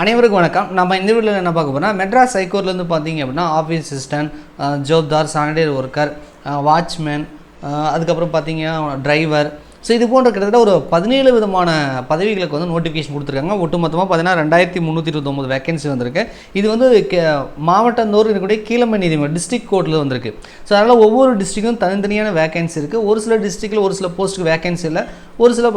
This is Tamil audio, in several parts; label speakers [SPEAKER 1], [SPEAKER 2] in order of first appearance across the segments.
[SPEAKER 1] அனைவருக்கும் வணக்கம். நம்ம இந்த வீடியோவில் என்ன பார்க்க போனால் மெட்ராஸ் ஹைகோர்ட்லேருந்து பார்த்தீங்க அப்படின்னா ஆஃபீஸ் அசிஸ்டன்ட் ஜோப்தார் சானிடரி ஒர்க்கர் வாட்ச்மேன் அதுக்கப்புறம் பார்த்தீங்கன்னா டிரைவர் ஸோ இது போன்ற கிட்டத்தட்ட ஒரு பதினேழு விதமான பதவிகளுக்கு வந்து நோட்டிஃபிகேஷன் கொடுத்துருக்காங்க. ஒட்டுமொத்தமாக பார்த்தீங்கன்னா ரெண்டாயிரத்தி முந்நூற்றி இருபத்தொம்பது வேகன்சி வந்திருக்கு. இது வந்து கே- மாவட்டந்தோறும் இருக்கக்கூடிய கீழமை நீதிமன்றம் டிஸ்ட்ரிக்ட் கோர்ட்டில் வந்திருக்கு. ஸோ அதனால் ஒவ்வொரு டிஸ்ட்ரிக்கும் தனித்தனியான வேகன்சி இருக்குது ஒரு சில டிஸ்ட்ரிக்டில் ஒரு சில போஸ்ட்டுக்கு வேகன்சி இல்லை. ஒரு சில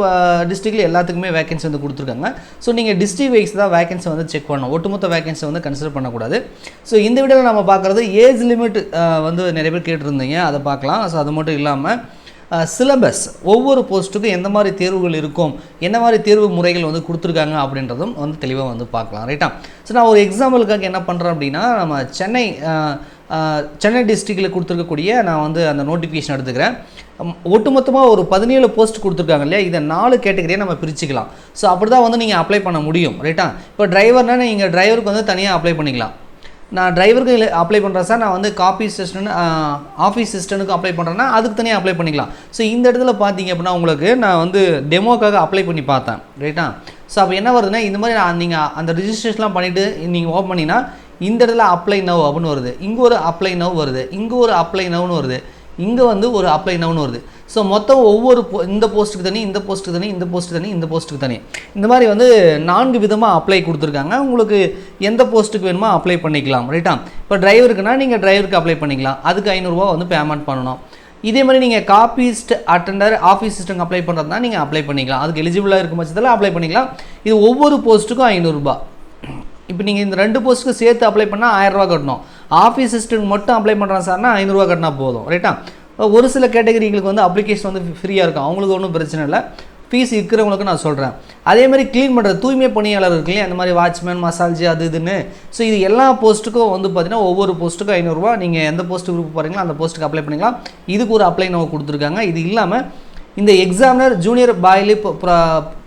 [SPEAKER 1] டிஸ்ட்ரிக்டில் எல்லாத்துக்குமே வேகன்சி வந்து கொடுத்துருக்காங்க. ஸோ நீங்கள் டிஸ்ட்ரிக் வைஸ் தான் வேகன்சி வந்து செக் பண்ணணும். ஒட்டுமொத்த வேகன்சி வந்து கன்சிடர் பண்ணக்கூடாது. ஸோ இந்த வீடியோவில் நம்ம பார்க்குறது ஏஜ் லிமிட் வந்து நிறைய பேர் கேட்டிருந்தீங்க. அதை பார்க்கலாம். ஸோ அது மட்டும் இல்லாமல் சிலபஸ் ஒவ்வொரு போஸ்ட்டுக்கும் எந்த மாதிரி தேர்வுகள் இருக்கும் என்ன மாதிரி தேர்வு முறைகள் வந்து கொடுத்துருக்காங்க அப்படின்றதும் வந்து தெளிவாக வந்து பார்க்கலாம் ரைட்டா ஸோ நான் ஒரு எக்ஸாம்பிளுக்காக என்ன பண்ணுறேன் அப்படின்னா நம்ம சென்னை சென்னை டிஸ்ட்ரிக்டில் கொடுத்துருக்கக்கூடிய நான் வந்து அந்த நோட்டிஃபிகேஷன் எடுத்துக்கிறேன். ஒட்டுமொத்தமாக ஒரு பதினேழு போஸ்ட் கொடுத்துருக்காங்க இல்லையா? இதை நாலு கேட்டகரியாக நம்ம பிரிச்சுக்கலாம். ஸோ அப்படி தான் வந்து நீங்கள் அப்ளை பண்ண முடியும் ரைட்டா இப்போ டிரைவர்னால் நீங்கள் டிரைவருக்கு வந்து தனியாக அப்ளை பண்ணிக்கலாம். நான் டிரைவருக்கு அப்ளை பண்ணுறேன் சார் நான் வந்து காப்பி சிஸ்டன் ஆஃபீஸ் சிஸ்டனுக்கு அப்ளை பண்ணுறேன்னா அதுக்கு தனியாக அப்ளை பண்ணிக்கலாம். ஸோ இந்த இடத்துல பார்த்தீங்க அப்படின்னா உங்களுக்கு நான் வந்து டெமோக்காக அப்ளை பண்ணி பார்த்தேன். ரைட்டா ஸோ அப்போ என்ன வருதுன்னா இந்த மாதிரி நீங்கள் அந்த ரிஜிஸ்ட்ரேஷன்லாம் பண்ணிவிட்டு நீங்கள் ஓப்பன் பண்ணிங்கன்னா இந்த இடத்துல அப்ளை நவ் அப்படின்னு வருது. இங்கே ஒரு அப்ளை நவ் வருது. இங்கே ஒரு அப்ளை நவ்னு வருது. இங்கே வந்து ஒரு அப்ளை நவ்னு வருது. ஸோ மொத்தம் ஒவ்வொரு போ இந்த போஸ்ட்டுக்கு தனி இந்த போஸ்ட்டுக்கு தனி இந்த போஸ்ட்டுக்கு தனி இந்த போஸ்ட்டுக்கு தனி. இந்த மாதிரி வந்து நான்கு விதமாக அப்ளை கொடுத்துருக்காங்க. உங்களுக்கு எந்த போஸ்ட்டுக்கு வேணுமோ அப்ளை பண்ணிக்கலாம் ரைட்டா இப்போ டிரைவருக்குன்னா நீங்கள் டிரைவருக்கு அப்ளை பண்ணிக்கலாம். அதுக்கு ஐநூறுரூவா வந்து பேமெண்ட் பண்ணணும். இதே மாதிரி நீங்கள் copyist attender office system apply பண்ணுறதுனா நீங்கள் அப்ளை பண்ணிக்கலாம். அதுக்கு எலிஜிபிளாக இருக்கும் பட்சத்தில் அப்ளை பண்ணிக்கலாம். இது ஒவ்வொரு போஸ்ட்டுக்கும் ஐநூறுரூபா இப்போ நீங்கள் இந்த ரெண்டு போஸ்ட்டுக்கு சேர்த்து அப்ளை பண்ணால் ஆயிரரூவா கட்டணும். ஆஃபீஸ் சிஸ்டம் மட்டும் அப்ளை பண்ணுறேன் சார்னா ஐநூறுரூவா கட்டினா போதும் ரைட்டா ஒரு சில கேட்டகரிகளுக்கு வந்து அப்ளிகேஷன் வந்து ஃப்ரீயாக இருக்கும். அவங்களுக்கு ஒன்றும் பிரச்சனை இல்லை. ஃபீஸ் இருக்கிறவங்களுக்கு நான் சொல்கிறேன் அதே மாதிரி க்ளீன் பண்ணுற தூய்மை பணியாளர் இருக்கு இல்லையா அந்த மாதிரி வாட்ச்மேன் மசால்ஜி அது இதுன்னு. ஸோ இது எல்லா போஸ்ட்டுக்கும் வந்து பார்த்தீங்கன்னா ஒவ்வொரு போஸ்ட்டுக்கும் ஐநூறுரூவா நீங்கள் எந்த போஸ்ட் குரூப் போகிறீங்களோ அந்த போஸ்ட்டுக்கு அப்ளை பண்ணிக்கலாம். இதுக்கு ஒரு அப்ளை நம்ம கொடுத்துருக்காங்க. இது இல்லாமல் இந்த examiner junior bailiff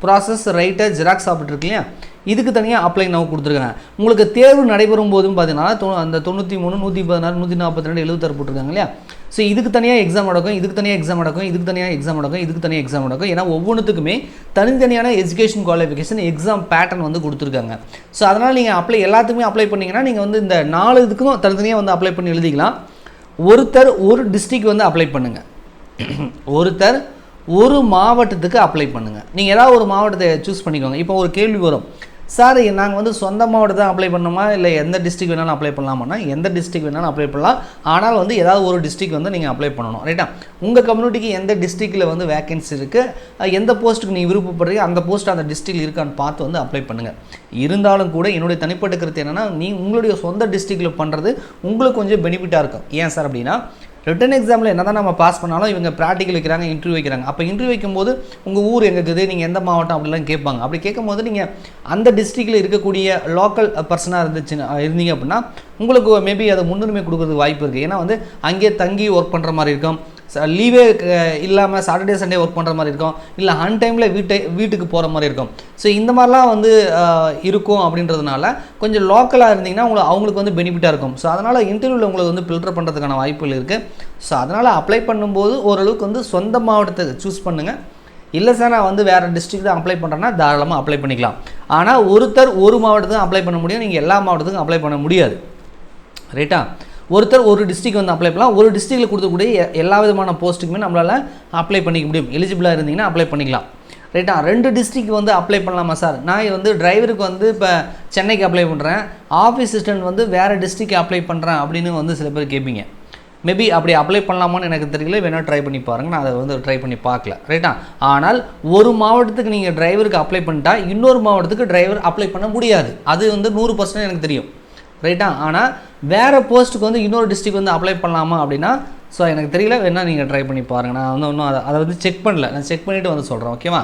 [SPEAKER 1] process writer xerox operator இருக்கு இல்லையா இதுக்கு தனியாக அப்ளை நான் கொடுத்துருக்காங்க உங்களுக்கு தேர்வு நடைபெறும் போதும் பார்த்தீங்கன்னா தொ அந்த தொண்ணூற்றி மூணு நூற்றி பதினாறு நூற்றி நாற்பத்தி ரெண்டு எழுபத்தாறு போட்டிருக்காங்க இல்லையா? ஸோ இதுக்கு தனியாக எக்ஸாம் நடக்கும் இதுக்கு தனியாக எக்ஸாம் நடக்கும் இதுக்கு தனியாக எக்ஸாம் நடக்கும் இதுக்கு தனியாக எக்ஸாம் நடக்கும். ஏன்னா ஒவ்வொன்றுத்துக்குமே தனித்தனியான எஜுகேஷன் குவாலிஃபிகேஷன் எக்ஸாம் பேட்டர்ன் வந்து கொடுத்துருக்காங்க. ஸோ அதனால் நீங்கள் அப்ளை எல்லாத்துக்குமே அப்ளை பண்ணிங்கன்னா நீங்கள் வந்து இந்த நாலு இதுக்கும் தனித்தனியாக வந்து அப்ளை பண்ணி எழுதிக்கலாம். ஒருத்தர் ஒரு டிஸ்ட்ரிக் வந்து அப்ளை பண்ணுங்கள் ஒருத்தர் ஒரு மாவட்டத்துக்கு அப்ளை பண்ணுங்கள் நீங்கள் ஏதாவது ஒரு மாவட்டத்தை சூஸ் பண்ணிக்கோங்க. இப்போ ஒரு கேள்வி வரும். சார் நாங்கள் வந்து சொந்த மாவட்டத்தை அப்ளை பண்ணணுமா இல்லை எந்த டிஸ்ட்ரிக் வேணாலும் அப்ளை பண்ணலாமான்னா எந்த டிஸ்ட்ரிக் வேணாலும் அப்ளை பண்ணலாம். ஆனால் வந்து ஏதாவது ஒரு டிஸ்ட்ரிக் வந்து நீங்கள் அப்ளை பண்ணணும் ரைட்டா உங்கள் கம்யூனிட்டிக்கு எந்த டிஸ்ட்ரிக்டில் வந்து வேகன்சி இருக்குது எந்த போஸ்ட்டுக்கு நீங்கள் விருப்பப்படுறீங்க அந்த போஸ்ட் அந்த டிஸ்ட்ரிக்ட் இருக்கான்னு பார்த்து வந்து அப்ளை பண்ணுங்கள் இருந்தாலும் கூட என்னுடைய தனிப்பட்ட கருத்து என்னென்னா நீ உங்களுடைய சொந்த டிஸ்ட்ரிக்டில் பண்ணுறது உங்களுக்கு கொஞ்சம் பெனிஃபிட்டாக இருக்கும். ஏன் சார் அப்படின்னா ரிட்டன் எக்ஸாமில் என்ன தான் நம்ம பாஸ் பண்ணாலும் இவங்க ப்ராக்டிக்கல் வைக்கிறாங்க இன்டர்வியூ வைக்கிறாங்க. அப்போ இன்டர்வியூ வைக்கும்போது உங்கள் ஊர் எங்கே இருக்குது நீங்கள் எந்த மாவட்டம் அப்படிலாம் கேட்பாங்க. அப்படி கேட்கும்போது நீங்கள் அந்த டிஸ்ட்ரிக்டில் இருக்கக்கூடிய லோக்கல் பர்சனாக இருந்துச்சுன்னா இருந்தீங்க அப்படின்னா உங்களுக்கு மேபி அதை முன்னுரிமை கொடுக்கறதுக்கு வாய்ப்பு இருக்குது ஏன்னா வந்து அங்கேயே தங்கி ஒர்க் பண்ணுற மாதிரி இருக்கும். லீவே இல்லாமல் சாட்டர்டே சண்டே ஒர்க் பண்ணுற மாதிரி இருக்கும். இல்லை அன் டைமில் வீட்டை வீட்டுக்கு போகிற மாதிரி இருக்கும். ஸோ இந்த மாதிரிலாம் வந்து இருக்கும் அப்படின்றதுனால கொஞ்சம் லோக்கலாக இருந்தீங்கன்னா உங்களுக்கு அவங்களுக்கு வந்து பெனிஃபிட்டாக இருக்கும். ஸோ அதனால் இன்டர்வியூவில் உங்களுக்கு வந்து ஃபில்டர் பண்ணுறதுக்கான வாய்ப்புகள் இருக்குது ஸோ அதனால் அப்ளை பண்ணும்போது ஓரளவுக்கு வந்து சொந்த மாவட்டத்தை சூஸ் பண்ணுங்கள் இல்லை சார் நான் வந்து வேறு டிஸ்ட்ரிக்ட் தான் அப்ளை பண்ணுறேன்னா தாராளமாக அப்ளை பண்ணிக்கலாம். ஆனால் ஒருத்தர் ஒரு மாவட்டத்துக்கும் அப்ளை பண்ண முடியும். நீங்கள் எல்லா மாவட்டத்துக்கும் அப்ளை பண்ண முடியாது. ரைட்டா ஒருத்தர் ஒரு டிஸ்ட்ரிக் வந்து அப்ளை பண்ணலாம். ஒரு டிஸ்ட்ரிக்டில் கொடுக்கக்கூடிய எல்லா விதமான போஸ்ட்டுக்குமே நம்மளால் அப்ளை பண்ணிக்க முடியும். எலிஜிபிளாக இருந்தீங்கன்னா அப்ளை பண்ணிக்கலாம். ரைட்டா ரெண்டு டிஸ்ட்ரிக் வந்து அப்ளை பண்ணலாமா சார் நான் வந்து டிரைவருக்கு வந்து இப்போ சென்னைக்கு அப்ளை பண்ணுறேன் ஆஃபீஸ் அசிஸ்டன்ட் வந்து வேறு டிஸ்ட்ரிக்கு அப்ளை பண்ணுறேன் அப்படின்னு வந்து சில பேர் கேட்பீங்க மேபி அப்படி அப்ளை பண்ணலாமான்னு எனக்கு தெரியல. வேணால் ட்ரை பண்ணி பாருங்கள் நான் அதை வந்து ட்ரை பண்ணி பார்க்கல. ரைட்டா ஆனால் ஒரு மாவட்டத்துக்கு நீங்கள் டிரைவருக்கு அப்ளை பண்ணிட்டா இன்னொரு மாவட்டத்துக்கு டிரைவர் அப்ளை பண்ண முடியாது. அது வந்து நூறு பர்சன்ட் எனக்கு தெரியும். ரைட்டா ஆனால் வேறு போஸ்ட்டுக்கு வந்து இன்னொரு டிஸ்ட்ரிக் வந்து அப்ளை பண்ணலாமா அப்படின்னா ஸோ எனக்கு தெரியல. வேணால் நீங்கள் ட்ரை பண்ணி பாருங்கள் நான் வந்து ஒன்றும் அதை அதை வந்து செக் பண்ணல. நான் செக் பண்ணிவிட்டு வந்து சொல்கிறேன் ஓகேவா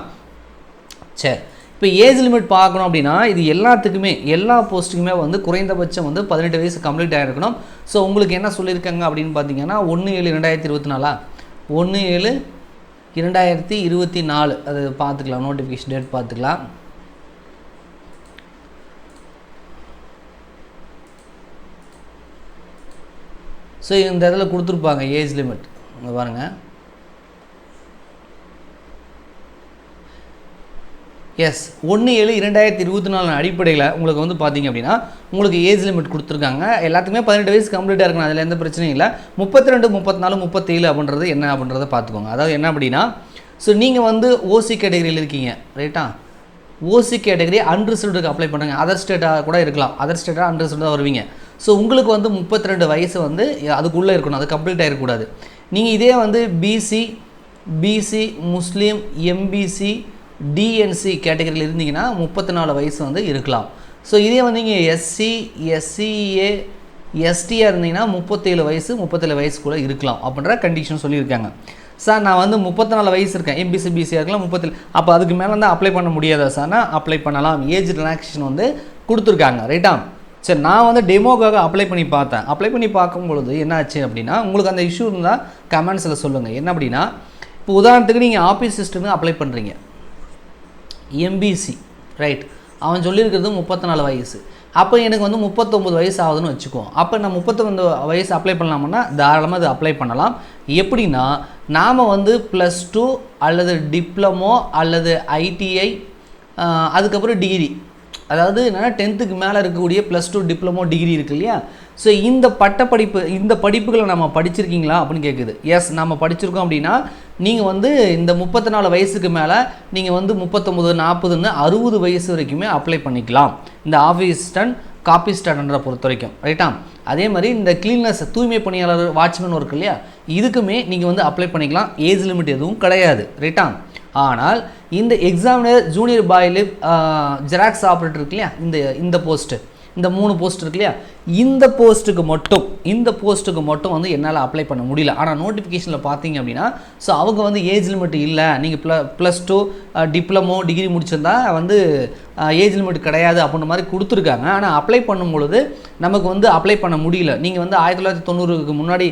[SPEAKER 1] சரி இப்போ ஏஜ் லிமிட் பார்க்கணும் அப்படின்னா இது எல்லாத்துக்குமே எல்லா போஸ்ட்டுக்குமே வந்து குறைந்தபட்சம் வந்து பதினெட்டு வயசு கம்ப்ளீட் ஆகிருக்கணும் ஸோ உங்களுக்கு என்ன சொல்லியிருக்காங்க அப்படின்னு பார்த்தீங்கன்னா ஒன்று ஏழு ரெண்டாயிரத்தி இருபத்தி நாலா? ஒன்று ஏழு இரண்டாயிரத்தி இருபத்தி நாலு. அது பார்த்துக்கலாம். நோட்டிஃபிகேஷன் டேட் பார்த்துக்கலாம். ஸோ இந்த இதில் கொடுத்துருப்பாங்க ஏஜ் லிமிட் இங்கே பாருங்கள் எஸ் ஒன்று ஏழு இரண்டாயிரத்தி இருபத்தி நாலு அடிப்படையில் உங்களுக்கு வந்து பார்த்தீங்க அப்படின்னா உங்களுக்கு ஏஜ் லிமிட் கொடுத்துருக்காங்க. எல்லாத்துக்குமே பதினெட்டு வயசு கம்ப்ளீட்டாக இருக்கணும். அதில் எந்த பிரச்சனையும் இல்லை. முப்பத்தி ரெண்டு முப்பத்தி நாலு முப்பத்தேழு அப்படின்றது என்ன அப்படின்றத பார்த்துக்கோங்க அதாவது என்ன அப்படின்னா ஸோ நீங்கள் வந்து ஓசி கேட்டகரியில் இருக்கீங்க. ரைட்டா ஓசி கேட்டகரி அன்ரிசர்வ்டுக்கு அப்ளை பண்ணுங்கள் அதர் ஸ்டேட்டாக கூட இருக்கலாம். அதர் ஸ்டேட்டாக அன்ரிசர்வ்டாக வருவீங்க. ஸோ உங்களுக்கு வந்து முப்பத்தி ரெண்டு வயசு வந்து அதுக்குள்ளே இருக்கணும். அது கம்ப்ளீட் ஆகிடக்கூடாது நீங்கள் இதே வந்து BC BC Muslim MBC DNC கேட்டகரியில் இருந்தீங்கன்னா முப்பத்தி நாலு வயசு வந்து இருக்கலாம். ஸோ இதே வந்து நீங்கள் எஸ்சி எஸ்சிஏ எஸ்டியாக இருந்தீங்கன்னா முப்பத்தேழு வயசு முப்பத்தேழு வயசுக்குள்ளே இருக்கலாம் அப்படின்ற கண்டிஷன் சொல்லியிருக்காங்க. சார் நான் வந்து முப்பத்தி நாலு வயசு இருக்கேன். எம்பிசி பிசியாக இருக்கலாம் முப்பத்தேழு. அப்போ அதுக்கு மேலே தான் அப்ளை பண்ண முடியாதா சார்னா அப்ளை பண்ணலாம். ஏஜ் ரிலாக்ஸேஷன் வந்து கொடுத்துருக்காங்க. ரைட்டா சரி நான் வந்து டெமோக்காக அப்ளை பண்ணி பார்த்தேன். அப்ளை பண்ணி பார்க்கும் பொழுது என்னாச்சு அப்படின்னா உங்களுக்கு அந்த இஷ்யூ இருந்தால் கமெண்ட்ஸில் சொல்லுங்கள் என்ன அப்படின்னா இப்போ உதாரணத்துக்கு நீங்கள் ஆஃபீஸ் சிஸ்டம்னு அப்ளை பண்ணுறீங்க எம்பிசி ரைட் அவன் சொல்லியிருக்கிறது முப்பத்தி நாலு வயசு. அப்போ எனக்கு வந்து முப்பத்தொம்பது வயசு ஆகுதுன்னு வச்சுக்குவோம் அப்போ நான் முப்பத்தொம்பது வயசு அப்ளை பண்ணலாம்னா தாராளமாக அது அப்ளை பண்ணலாம். எப்படின்னா நாம் வந்து ப்ளஸ் டூ அல்லது டிப்ளமோ அல்லது ஐடிஐ அதுக்கப்புறம் டிகிரி அதாவது என்னென்னா டென்த்துக்கு மேலே இருக்கக்கூடிய ப்ளஸ் டூ டிப்ளமோ டிகிரி இருக்கு இல்லையா? ஸோ இந்த பட்டப்படிப்பு இந்த படிப்புகளை நம்ம படிச்சிருக்கீங்களா அப்படின்னு கேட்குது எஸ் நம்ம படிச்சிருக்கோம் அப்படின்னா நீங்கள் வந்து இந்த முப்பத்தி நாலு வயசுக்கு மேலே நீங்கள் வந்து முப்பத்தொம்பது நாற்பதுன்னு அறுபது வயசு வரைக்குமே அப்ளை பண்ணிக்கலாம். இந்த ஆஃபீஸ்டன் காப்பி ஸ்டாண்டர்டை பொறுத்த வரைக்கும் ரைட்டா அதே மாதிரி இந்த கிளீன்னஸ் தூய்மை பணியாளர் வாட்ச்மேன் ஒர்க் இல்லையா? இதுக்குமே நீங்கள் வந்து அப்ளை பண்ணிக்கலாம். ஏஜ் லிமிட் எதுவும் கிடையாது ரைட்டா ஆனால் இந்த examiner junior bailiff xerox operator இருக்கு இல்லையா? இந்த இந்த போஸ்ட்டு இந்த மூணு போஸ்ட் இருக்கு இல்லையா? இந்த போஸ்ட்டுக்கு மட்டும் இந்த போஸ்ட்டுக்கு மட்டும் வந்து என்னால் அப்ளை பண்ண முடியல. ஆனால் நோட்டிஃபிகேஷனில் பார்த்தீங்க அப்படின்னா ஸோ அவங்க வந்து ஏஜ் லிமிட் இல்லை. நீங்கள் ப்ள ப்ளஸ் டூ டிப்ளமோ டிகிரி முடிச்சிருந்தா வந்து ஏஜ் லிமிட் கிடையாது அப்படின்ற மாதிரி கொடுத்துருக்காங்க. ஆனால் அப்ளை பண்ணும்பொழுது நமக்கு வந்து அப்ளை பண்ண முடியல. நீங்கள் வந்து ஆயிரத்தி தொள்ளாயிரத்தி தொண்ணூறுக்கு முன்னாடி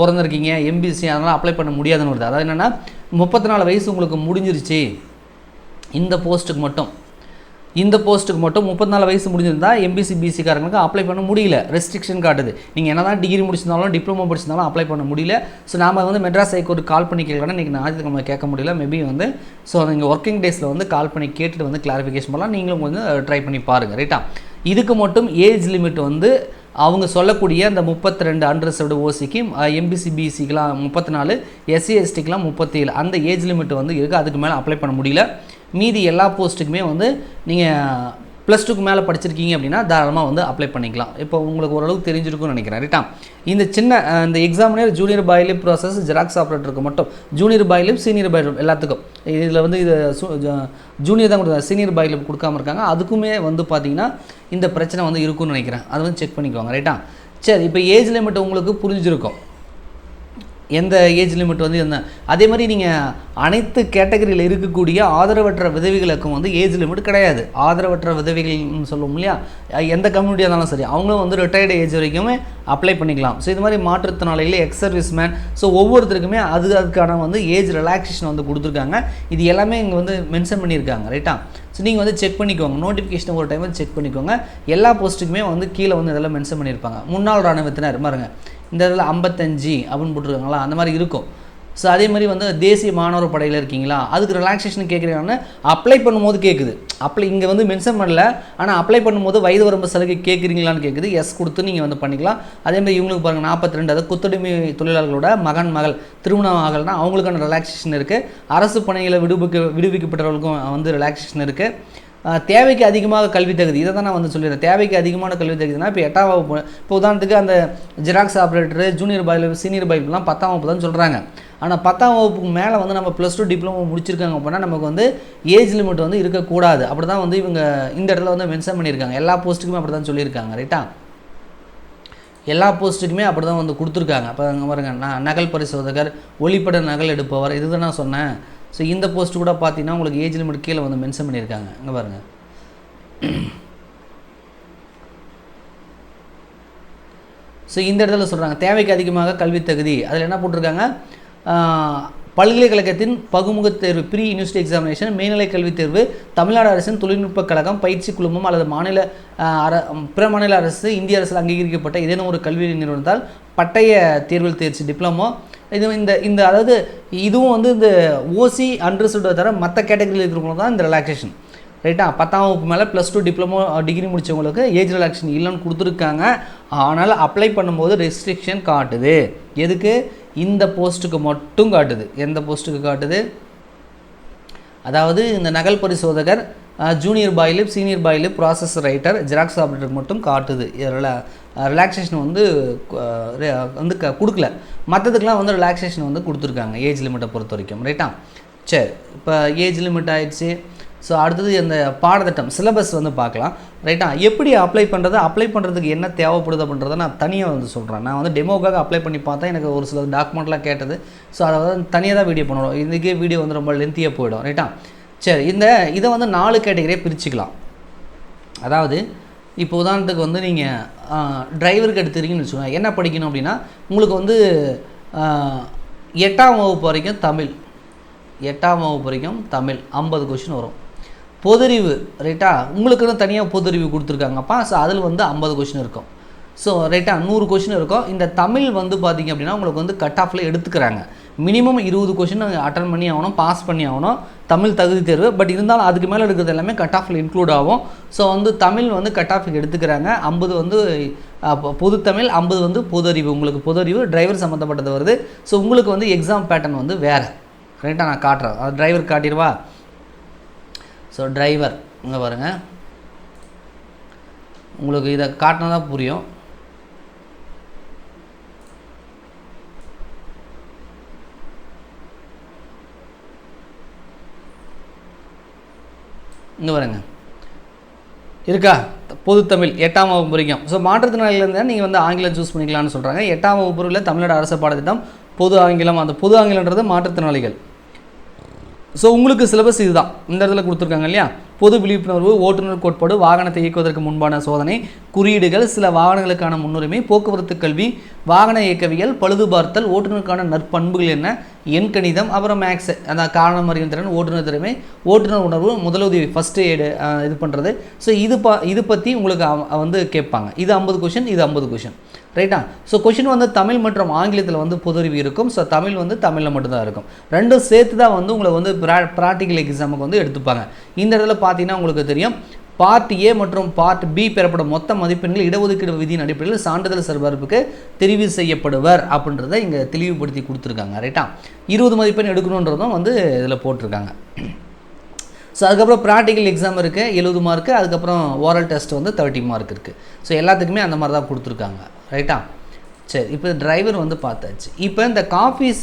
[SPEAKER 1] பிறந்திருக்கீங்க எம்பிசி அதனால் அப்ளை பண்ண முடியாதுன்னு வருது. அதாவது என்னென்னா முப்பத்தி நாலு வயசு உங்களுக்கு முடிஞ்சிருச்சு. இந்த போஸ்ட்டுக்கு மட்டும். இந்த போஸ்ட்டுக்கு மட்டும் முப்பத்தி நாலு வயசு முடிஞ்சிருந்தா எம்பிசி பிசிக்காரங்களுக்கு அப்ளை பண்ண முடியல. ரெஸ்ட்ரிக்ஷன் காட்டுது. நீங்கள் என்ன தான் டிகிரி முடிச்சிருந்தாலும் டிப்ளமோ படிச்சிருந்தாலும் அப்ளை பண்ண முடியல. ஸோ நாம் வந்து மெட்ராஸ் ஹைகோர்ட் கால் பண்ணி கேட்கலாம் இன்றைக்கி ஞாயிற்றுக்கிழமை கேட்க முடியல. மேபி வந்து ஸோ நீங்கள் ஒர்க்கிங் டேஸில் வந்து கால் பண்ணி கேட்டுட்டு வந்து கிளாரிஃபிகேஷன் பண்ணலாம். நீங்களும் வந்து ட்ரை பண்ணி பாருங்கள் ரைட்டா இதுக்கு மட்டும் ஏஜ் லிமிட் வந்து அவங்க சொல்லக்கூடிய அந்த முப்பத்தி ரெண்டு அன்ரிசர்வ்டு ஓசிக்கு எம்பிசி பிசிக்கெலாம் முப்பத்தி நாலு எஸ்சி எஸ்டிக்கெலாம் முப்பத்தேழு. அந்த ஏஜ் லிமிட் வந்து இருக்குது அதுக்கு மேலே அப்ளை பண்ண முடியல. மீதி எல்லா போஸ்ட்டுக்குமே வந்து நீங்கள் ப்ளஸ் டூக்கு மேலே படிச்சிருக்கீங்க அப்படின்னா தாராளமாக வந்து அப்ளை பண்ணிக்கலாம். இப்போ உங்களுக்கு ஓரளவுக்கு தெரிஞ்சிருக்கும்னு நினைக்கிறேன். ரைட்டா இந்த சின்ன இந்த examiner junior bailiff process xerox ஆப்ரேட்டருக்கு மட்டும். ஜூனியர் பாய்லிப் சீனியர் பாய்லிப் எல்லாத்துக்கும். இதில் வந்து இது ஜூனியர் தான் கொடுத்தாங்க சீனியர் பாய்லிப் கொடுக்காம இருக்காங்க. அதுக்குமே வந்து பார்த்தீங்கன்னா இந்த பிரச்சனை வந்து இருக்கும்னு நினைக்கிறேன். அதை வந்து செக் பண்ணிக்குவாங்க ரைட்டா சரி இப்போ ஏஜ் லிமிட் உங்களுக்கு புரிஞ்சிருக்கும். எந்த ஏஜ் லிமிட் வந்து என்ன? அதே மாதிரி நீங்கள் அனைத்து கேட்டகரியில் இருக்கக்கூடிய ஆதரவற்ற விதவிகளுக்கும் வந்து ஏஜ் லிமிட் கிடையாது. ஆதரவற்ற விதவிகள்னு சொல்லுவோம் இல்லையா? எந்த கம்யூனிட்டியாக இருந்தாலும் சரி அவங்களும் வந்து ரிட்டையர்டு ஏஜ் வரைக்குமே அப்ளை பண்ணிக்கலாம். ஸோ இது மாதிரி மாற்றுத்திறனாளிகள் எக்ஸ் சர்வீஸ் மேன் ஸோ ஒவ்வொருத்தருக்குமே அது அதுக்கான வந்து ஏஜ் ரிலாக்ஸேஷன் வந்து கொடுத்துருக்காங்க. இது எல்லாமே இங்கே வந்து மென்ஷன் பண்ணியிருக்காங்க ரைட்டா ஸோ நீங்கள் வந்து செக் பண்ணிக்கோங்க. நோட்டிஃபிகேஷன் ஒரு டைம் வந்து செக் பண்ணிக்கோங்க. எல்லா போஸ்ட்டுக்குமே வந்து கீழே வந்து இதெல்லாம் மென்ஷன் பண்ணியிருப்பாங்க. முன்னாள் ராணுவத்தினர் பாருங்கள் இந்த இதில் ஐம்பத்தஞ்சு அப்படின்னு போட்டிருக்காங்களா? அந்த மாதிரி இருக்கும். ஸோ அதே மாதிரி வந்து தேசிய மாணவர் படையில் இருக்கீங்களா? அதுக்கு ரிலாக்ஸேஷன் கேட்குறீங்கன்னு அப்ளை பண்ணும்போது கேட்குது அப்ளை இங்கே வந்து மென்ஷன் பண்ணல. ஆனால் அப்ளை பண்ணும்போது வயது வரம்பு சலுகை கேட்குறீங்களான்னு கேட்குது எஸ் கொடுத்து நீங்கள் வந்து பண்ணிக்கலாம். அதே மாதிரி இவங்களுக்கு பாருங்கள் நாற்பத்தி ரெண்டு அதாவது குத்தடிமை தொழிலாளர்களோட மகன் மகள் திருமணம் ஆகலைன்னா அவங்களுக்கான ரிலாக்ஸேஷன் இருக்குது அரசு பணிகளை விடுவிக்க விடுவிக்கப்பட்டவர்களுக்கும் வந்து ரிலாக்ஸேஷன் இருக்குது தேவைக்கு அதிகமாக கல்வி தகுதி. இதை தான் நான் வந்து சொல்லிடுறேன். தேவைக்கு அதிகமான கல்வி தகுதினா இப்போ எட்டாம் வகுப்பு இப்போ உதாரணத்துக்கு அந்த xerox operator junior bailiff senior பைப்லாம் பத்தாம் வகுப்பு தான் சொல்கிறாங்க ஆனால் பத்தாம் வகுப்புக்கு மேலே வந்து நம்ம ப்ளஸ் டூ டிப்ளமோ முடிச்சிருக்காங்க அப்படின்னா நமக்கு வந்து ஏஜ் லிமிட் வந்து இருக்கக்கூடாது. அப்படி தான் வந்து இவங்க இந்த இடத்துல வந்து மென்ஷன் பண்ணியிருக்காங்க. எல்லா போஸ்ட்டுக்குமே அப்படி தான் சொல்லியிருக்காங்க. ரைட்டா எல்லா போஸ்ட்டுக்குமே அப்படி தான் வந்து கொடுத்துருக்காங்க. அப்போ அங்கே பாருங்க நான் நகல் பரிசோதகர் ஒளிப்பட நகல் எடுப்பவர் இதுதான் நான் சொன்னேன். ஸோ இந்த போஸ்ட் கூட பார்த்தீங்கன்னா உங்களுக்கு ஏஜ் லிமிட் கீழே வந்து மென்ஷன் பண்ணியிருக்காங்க. இங்கே பாருங்கள் ஸோ இந்த இடத்துல சொல்கிறாங்க தேவைக்கு அதிகமாக கல்வி தகுதி. அதில் என்ன போட்டிருக்காங்க? பல்கலைக்கழகத்தின் பகுமுக தேர்வு ப்ரீ யூனிவர்சிட்டி எக்ஸாமினேஷன் மேல்நிலை கல்வித் தேர்வு தமிழ்நாடு அரசின் தொழில்நுட்ப கழகம் பயிற்சி குழுமம் அல்லது மாநில அர பிற மாநில அரசு இந்திய அரசில் அங்கீகரிக்கப்பட்ட ஏதேனும் ஒரு கல்வி நிறுவனத்தால் பட்டய தேர்வில் தேர்ச்சி டிப்ளமோ இது இந்த இந்த அதாவது இதுவும் வந்து இந்த ஓசி அன்ரிசர்வ்டு தவிர மற்ற கேட்டகரியில் இருக்கிறவங்க தான் இந்த ரிலாக்ஸேஷன் ரைட்டா பத்தாம் வகுப்பு மேலே ப்ளஸ் டூ டிப்ளமோ டிகிரி முடித்தவங்களுக்கு ஏஜ் ரிலாக்ஷன் இல்லைன்னு கொடுத்துருக்காங்க. ஆனால் அப்ளை பண்ணும்போது ரெஸ்ட்ரிக்ஷன் காட்டுது. எதுக்கு? இந்த போஸ்ட்டுக்கு மட்டும் காட்டுது. எந்த போஸ்ட்டுக்கு காட்டுது? அதாவது இந்த நகல் பரிசோதகர் junior bailiff senior bailiff process writer xerox ஆப்ரேட்டருக்கு மட்டும் காட்டுது. இதில் ரிலாக்ஸேஷன் வந்து வந்து க கொடுக்கல. மற்றதுக்கெலாம் வந்து ரிலாக்ஸேஷன் வந்து கொடுத்துருக்காங்க ஏஜ் லிமிட்டை பொறுத்த வரைக்கும் ரைட்டா சரி இப்போ ஏஜ் லிமிட் ஆகிடுச்சு ஸோ அடுத்தது இந்த பாடத்திட்டம் சிலபஸ் வந்து பார்க்கலாம் ரைட்டா எப்படி அப்ளை பண்ணுறது அப்ளை பண்ணுறதுக்கு என்ன தேவைப்படுது அப்படின்றத நான் தனியாக வந்து சொல்கிறேன் நான் வந்து டெமோக்காக அப்ளை பண்ணி பார்த்தா எனக்கு ஒரு சில டாக்குமெண்ட்லாம் கேட்டது. ஸோ அதை வந்து தனியாக தான் வீடியோ பண்ணணும். இன்றைக்கே வீடியோ வந்து ரொம்ப லென்த்தியாக போயிடும் ரைட்டா சரி இந்த இதை வந்து நாலு கேட்டகரியாக பிரிச்சுக்கலாம். அதாவது இப்போ உதாரணத்துக்கு வந்து நீங்கள் டிரைவருக்கு எடுத்துருக்கீங்கன்னு வச்சுக்கோங்க. என்ன படிக்கணும் அப்படின்னா உங்களுக்கு வந்து எட்டாம் வகுப்பு வரைக்கும் தமிழ். எட்டாம் வகுப்பு வரைக்கும் தமிழ். ஐம்பது கொஷின் வரும். பொதறிவு ரைட்டா உங்களுக்குன்னு தனியாக பொதறிவு கொடுத்துருக்காங்கப்பா. ஸோ அதில் வந்து ஐம்பது கொஷின் இருக்கும். ஸோ ரைட்டா நூறு கொஷின் இருக்கும். இந்த தமிழ் வந்து பார்த்தீங்க அப்படின்னா உங்களுக்கு வந்து கட் ஆஃபில் எடுத்துக்கிறாங்க. மினிமம் இருபது கொஷின் அட்டன் பண்ணி ஆகணும் பாஸ் பண்ணி ஆகணும். தமிழ் தகுதி தேர்வு பட் இருந்தாலும் அதுக்கு மேலே எடுக்கிறது எல்லாமே கட் ஆஃபில் இன்க்ளூட் ஆகும். ஸோ வந்து தமிழ் வந்து கட் ஆஃபுக்கு எடுத்துக்கிறாங்க. ஐம்பது வந்து அஹ், பொது தமிழ் ஐம்பது வந்து பொது அறிவு. உங்களுக்கு பொது அறிவு டிரைவர் சம்மந்தப்பட்டது வருது. ஸோ உங்களுக்கு வந்து எக்ஸாம் பேட்டர்ன் வந்து வேறு. கரெக்டாக நான் காட்டுறேன். அது டிரைவர் காட்டிடுவா? ஸோ டிரைவர் இங்கே பாருங்கள் உங்களுக்கு இதை காட்டினா தான் புரியும். இங்கே வரேங்க இருக்கா? பொதுத்தமிழ் எட்டாம் வகுப்பு வரைக்கும். ஸோ மாற்றுத்திறனாளிலேருந்து நீங்கள் வந்து ஆங்கிலம் சூஸ் பண்ணிக்கலாம்னு சொல்கிறாங்க எட்டாம் வகுப்புல தமிழ்நாடு அரசு பாடத்திட்டம் பொது ஆங்கிலம். அந்த பொது ஆங்கிலன்றது மாற்றுத்திறனாளிகள். ஸோ உங்களுக்கு சிலபஸ் இதுதான். இந்த இடத்துல கொடுத்துருக்காங்க இல்லையா? பொது விழிப்புணர்வு ஓட்டுநர் கோட்பாடு வாகனத்தை இயக்குவதற்கு முன்பான சோதனை குறியீடுகள் சில வாகனங்களுக்கான முன்னுரிமை போக்குவரத்து கல்வி வாகன இயக்கவியல் பழுதுபார்த்தல் ஓட்டுநருக்கான நற்பண்புகள் என்ன எண் கணிதம் அப்புறம் மேக்ஸ் அந்த காரணம் அறியும் திறன் ஓட்டுநர் திறமை. ஓட்டுநர் உணர்வு முதலுதவி ஃபஸ்ட் எய்டு இது பண்ணுறது ஸோ இது பா இது பற்றி உங்களுக்கு வந்து கேட்பாங்க. இது ஐம்பது கொஷின் இது ஐம்பது கொஷின் ரைட்டா ஸோ கொஷின் வந்து தமிழ் மற்றும் ஆங்கிலத்தில் வந்து பொதுறிவு இருக்கும். ஸோ தமிழ் வந்து தமிழில் மட்டும்தான் இருக்கும். ரெண்டும் சேர்த்து தான் வந்து உங்களை வந்து ப்ரா ப்ராக்டிக்கல் எக்ஸாமுக்கு வந்து எடுத்துப்பாங்க. இந்த இடத்துல பார்த்தீங்கன்னா உங்களுக்கு தெரியும். பார்ட் ஏ மற்றும் பார்ட் பி பெறப்படும் மொத்த மதிப்பெண்கள் இடஒதுக்கீடு விதியின் அடிப்படையில் சான்றிதழ் சரிபார்ப்புக்கு தெரிவு செய்யப்படுவர் அப்படின்றத இங்கே தெளிவுபடுத்தி கொடுத்துருக்காங்க ரைட்டா இருபது மதிப்பெண் எடுக்கணுன்றதும் வந்து இதில் போட்டிருக்காங்க. ஸோ அதுக்கப்புறம் ப்ராக்டிக்கல் எக்ஸாம் இருக்குது எழுபது மார்க்கு அதுக்கப்புறம் ஓரல் டெஸ்ட் வந்து தேர்ட்டி மார்க் இருக்குது ஸோ எல்லாத்துக்குமே அந்த மாதிரி தான் கொடுத்துருக்காங்க ரைட்டா சரி இப்போ டிரைவர் வந்து பார்த்தாச்சு. இப்போ இந்த copyist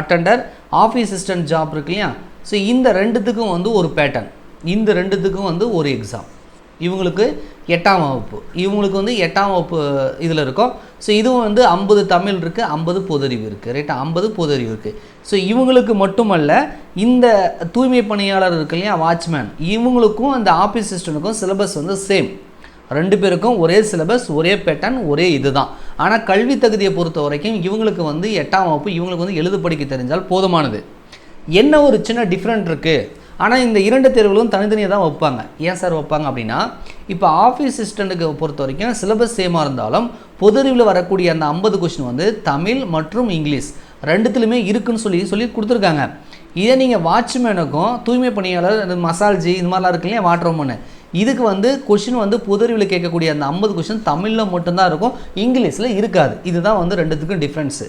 [SPEAKER 1] attender office assistant job இருக்கு இல்லையா? ஸோ இந்த ரெண்டுத்துக்கும் வந்து ஒரு பேட்டர்ன் இந்த ரெண்டுத்துக்கும் வந்து ஒரு எக்ஸாம் இவங்களுக்கு எட்டாம் வகுப்பு. இவங்களுக்கு வந்து எட்டாம் வகுப்பு இதில் இருக்கும். ஸோ இதுவும் வந்து ஐம்பது தமிழ் இருக்குது ஐம்பது பொதறிவு இருக்குது ரைட்டா ஐம்பது பொதறிவு இருக்குது ஸோ இவங்களுக்கு மட்டுமல்ல இந்த தூய்மை பணியாளர் இருக்கு இல்லையா வாட்ச்மேன் இவங்களுக்கும் அந்த ஆஃபீஸ் சிஸ்டனுக்கும் சிலபஸ் வந்து சேம் ரெண்டு பேருக்கும் ஒரே சிலபஸ் ஒரே பேட்டர்ன் ஒரே இதுதான். ஆனால் கல்வி தகுதியை பொறுத்த வரைக்கும் இவங்களுக்கு வந்து எட்டாம் வகுப்பு இவங்களுக்கு வந்து எழுத படிக்க தெரிஞ்சால் போதுமானது. என்ன ஒரு சின்ன டிஃப்ரெண்ட் இருக்குது ஆனால் இந்த இரண்டு தேர்வுகளும் தனித்தனியாக தான் வைப்பாங்க. ஏன் சார் வைப்பாங்க அப்படின்னா இப்போ ஆஃபீஸ் அசிஸ்டண்ட்டுக்கு பொறுத்த வரைக்கும் சிலபஸ் சேமாக இருந்தாலும் பொதுறிவில் வரக்கூடிய அந்த ஐம்பது கொஷின் வந்து தமிழ் மற்றும் இங்கிலீஷ் ரெண்டுத்துலையுமே இருக்குன்னு சொல்லி சொல்லி கொடுத்துருக்காங்க. இதே நீங்கள் வாட்ச்மேனுக்கும் தூய்மை பணியாளர் இந்த மசால்ஜி இது மாதிரிலாம் இருக்கு இல்லையா வாட்டர் இதுக்கு வந்து கொஷின் வந்து பொதுறிவில் கேட்கக்கூடிய அந்த ஐம்பது கொஷின் தமிழில் மட்டும்தான் இருக்கும் இங்கிலீஷில் இருக்காது. இதுதான் வந்து ரெண்டுத்துக்கும் டிஃப்ரென்ஸு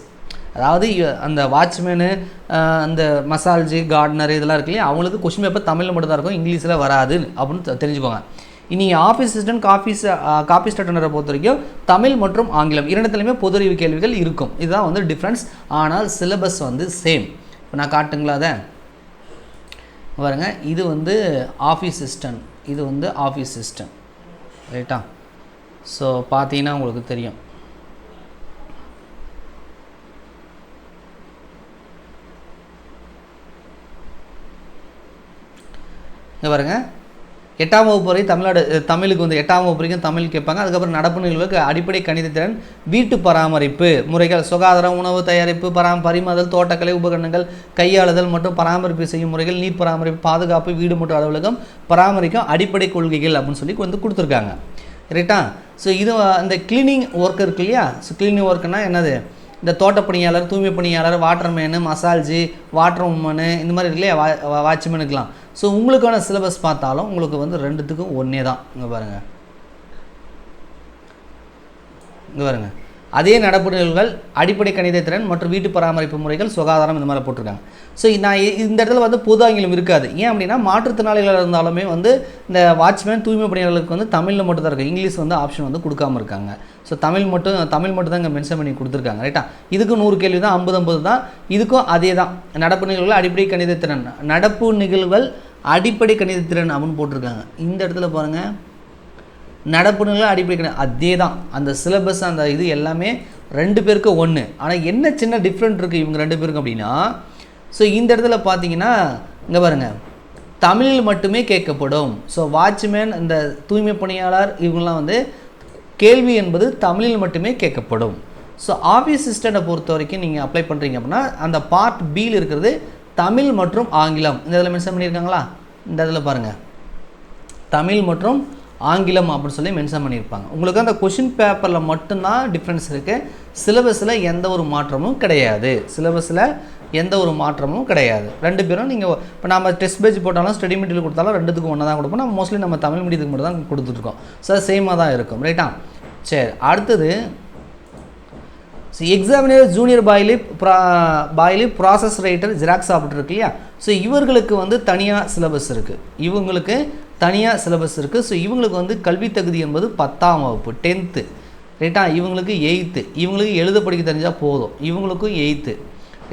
[SPEAKER 1] அதாவது அந்த வாட்ச்மேனு அந்த மசால்ஜி கார்டனர் இதெல்லாம் இருக்கு இல்லையா? அவங்களுக்கு கொஷின் பேப்பர் தமிழில் மட்டும் தான் இருக்கும் இங்கிலீஷில் வராது அப்படின்னு தெரிஞ்சுக்கோங்க. நீங்கள் ஆஃபீஸ் அசிஸ்டன்ட் காஃபீஸ் காஃபி அட்டண்டரை பொறுத்த வரைக்கும் தமிழ் மற்றும் ஆங்கிலம் இரண்டுத்துலையுமே பொது அறிவு கேள்விகள் இருக்கும். இதுதான் வந்து டிஃப்ரென்ஸ் ஆனால் சிலபஸ் வந்து சேம் இப்போ நான் காட்டுங்களா அதை? பாருங்க இது வந்து ஆஃபீஸ் சிஸ்டம் இது வந்து ஆஃபீஸ் சிஸ்டம் ரைட்டா ஸோ பார்த்தீங்கன்னா உங்களுக்கு தெரியும். இங்கே பாருங்கள் எட்டாம் வகுப்பு வரை தமிழ்நாடு தமிழுக்கு வந்து எட்டாம் வகுப்பு வரைக்கும் தமிழ் கேட்பாங்க. அதுக்கப்புறம் நடப்பு நிகழ்வுக்கு அடிப்படை கணித திறன் வீட்டு பராமரிப்பு முறைகள் சுகாதாரம் உணவு தயாரிப்பு பராம் பரிமாதல் தோட்டக்கலை உபகரணங்கள் கையாளுதல் மற்றும் பராமரிப்பு செய்யும் முறைகள் நீர் பராமரிப்பு பாதுகாப்பு வீடு மற்றும் அலுவலகம் பராமரிக்கும் அடிப்படை கொள்கைகள் அப்படின்னு சொல்லி வந்து கொடுத்துருக்காங்க. ரைட்டா ஸோ இது அந்த கிளீனிங் ஒர்க் இருக்கு இல்லையா? ஸோ கிளீனிங் ஒர்க்குன்னா என்னது? இந்த தோட்ட பணியாளர் தூய்மை பணியாளர் வாட்டர்மேனு மசால்ஜி வாட்டர் உமனு இந்த மாதிரி இருக்குல்லையா? வா வாட்ச்மேனுக்கெலாம் ஸோ உங்களுக்கான சிலபஸ் பார்த்தாலும் உங்களுக்கு வந்து ரெண்டுத்துக்கும் ஒன்றே தான். இங்கே பாருங்கள் இங்கே பாருங்கள் அதே நடப்புகள் அடிப்படை கணித திறன் மற்றும் வீட்டு பராமரிப்பு முறைகள் சுகாதாரம் இந்த மாதிரி போட்டிருக்காங்க. ஸோ நான் இந்த இடத்துல வந்து பொது ஆங்கிலம் இருக்காது. ஏன் அப்படின்னா மாற்றுத்திறனாளிகள் இருந்தாலுமே வந்து இந்த வாட்ச்மேன் தூய்மை பணியாளர்களுக்கு வந்து தமிழில் மட்டும் தான் இருக்குது இங்கிலீஷ் வந்து ஆப்ஷன் வந்து கொடுக்காம இருக்காங்க. ஸோ தமிழ் மட்டும் தமிழ் மட்டும் தான் இங்கே மென்ஷன் பண்ணி கொடுத்துருக்காங்க ரைட்டா இதுக்கும் நூறு கேள்வி தான் ஐம்பது ஐம்பது தான். இதுக்கும் அதே தான் நடப்பு நிகழ்வுகள் அடிப்படை கணித திறன். நடப்பு நிகழ்வுகள் அடிப்படை கணித திறன் அப்படின்னு போட்டிருக்காங்க. இந்த இடத்துல பாருங்கள் நடப்புகளை அடிப்படை அதே தான் அந்த சிலபஸ் அந்த இது எல்லாமே ரெண்டு பேருக்கும் ஒன்று ஆனால் என்ன சின்ன டிஃப்ரெண்ட் இருக்குது இவங்க ரெண்டு பேருக்கும் அப்படின்னா? ஸோ இந்த இடத்துல பார்த்தீங்கன்னா இங்கே பாருங்கள் தமிழில் மட்டுமே கேட்கப்படும். ஸோ வாட்ச்மேன் இந்த தூய்மை பணியாளர் இவங்கெல்லாம் வந்து கேள்வி என்பது தமிழில் மட்டுமே கேட்கப்படும். ஸோ ஆஃபீஸ் சிஸ்டத்தை பொறுத்த வரைக்கும் நீங்கள் அப்ளை பண்ணுறீங்க அப்படின்னா அந்த பார்ட் பியில் இருக்கிறது தமிழ் மற்றும் ஆங்கிலம். இந்த இதில் மென்ஷன் பண்ணியிருக்காங்களா? இந்த இதில் பாருங்கள் தமிழ் மற்றும் ஆங்கிலம் அப்படின்னு சொல்லி மென்ஷன் பண்ணியிருப்பாங்க. உங்களுக்கு அந்த கொஷின் பேப்பரில் மட்டும்தான் டிஃப்ரென்ஸ் இருக்குது சிலபஸில் எந்த ஒரு மாற்றமும் கிடையாது. சிலபஸில் எந்த ஒரு மாற்றமும் கிடையாது. ரெண்டு பேரும் நீங்கள் இப்போ நம்ம டெஸ்ட் பேஜ் போட்டாலும் ஸ்டடி மெட்டீரியல் கொடுத்தாலும் ரெண்டுத்துக்கும் ஒன்றா தான் கொடுப்போம். நம்ம மோஸ்ட்லி நம்ம தமிழ் மீடியத்துக்கு மட்டும் தான் கொடுத்துட்ருக்கோம். ஸோ சேமாக தான் இருக்கும். ரைட்டா சரி. அடுத்தது ஸோ எக்ஸாமினர் ஜூனியர் பாயிலி ப்ரா bailiff process writer xerox after இருக்கு இல்லையா? ஸோ இவர்களுக்கு வந்து தனியாக சிலபஸ் இருக்குது இவங்களுக்கு தனியாக சிலபஸ் இருக்குது ஸோ இவங்களுக்கு வந்து கல்வி தகுதி என்பது பத்தாம் வகுப்பு டென்த்து ரைட்டா இவங்களுக்கு எயித்து இவங்களுக்கு எழுத படிக்க தெரிஞ்சால் போதும். இவங்களுக்கும் எயித்து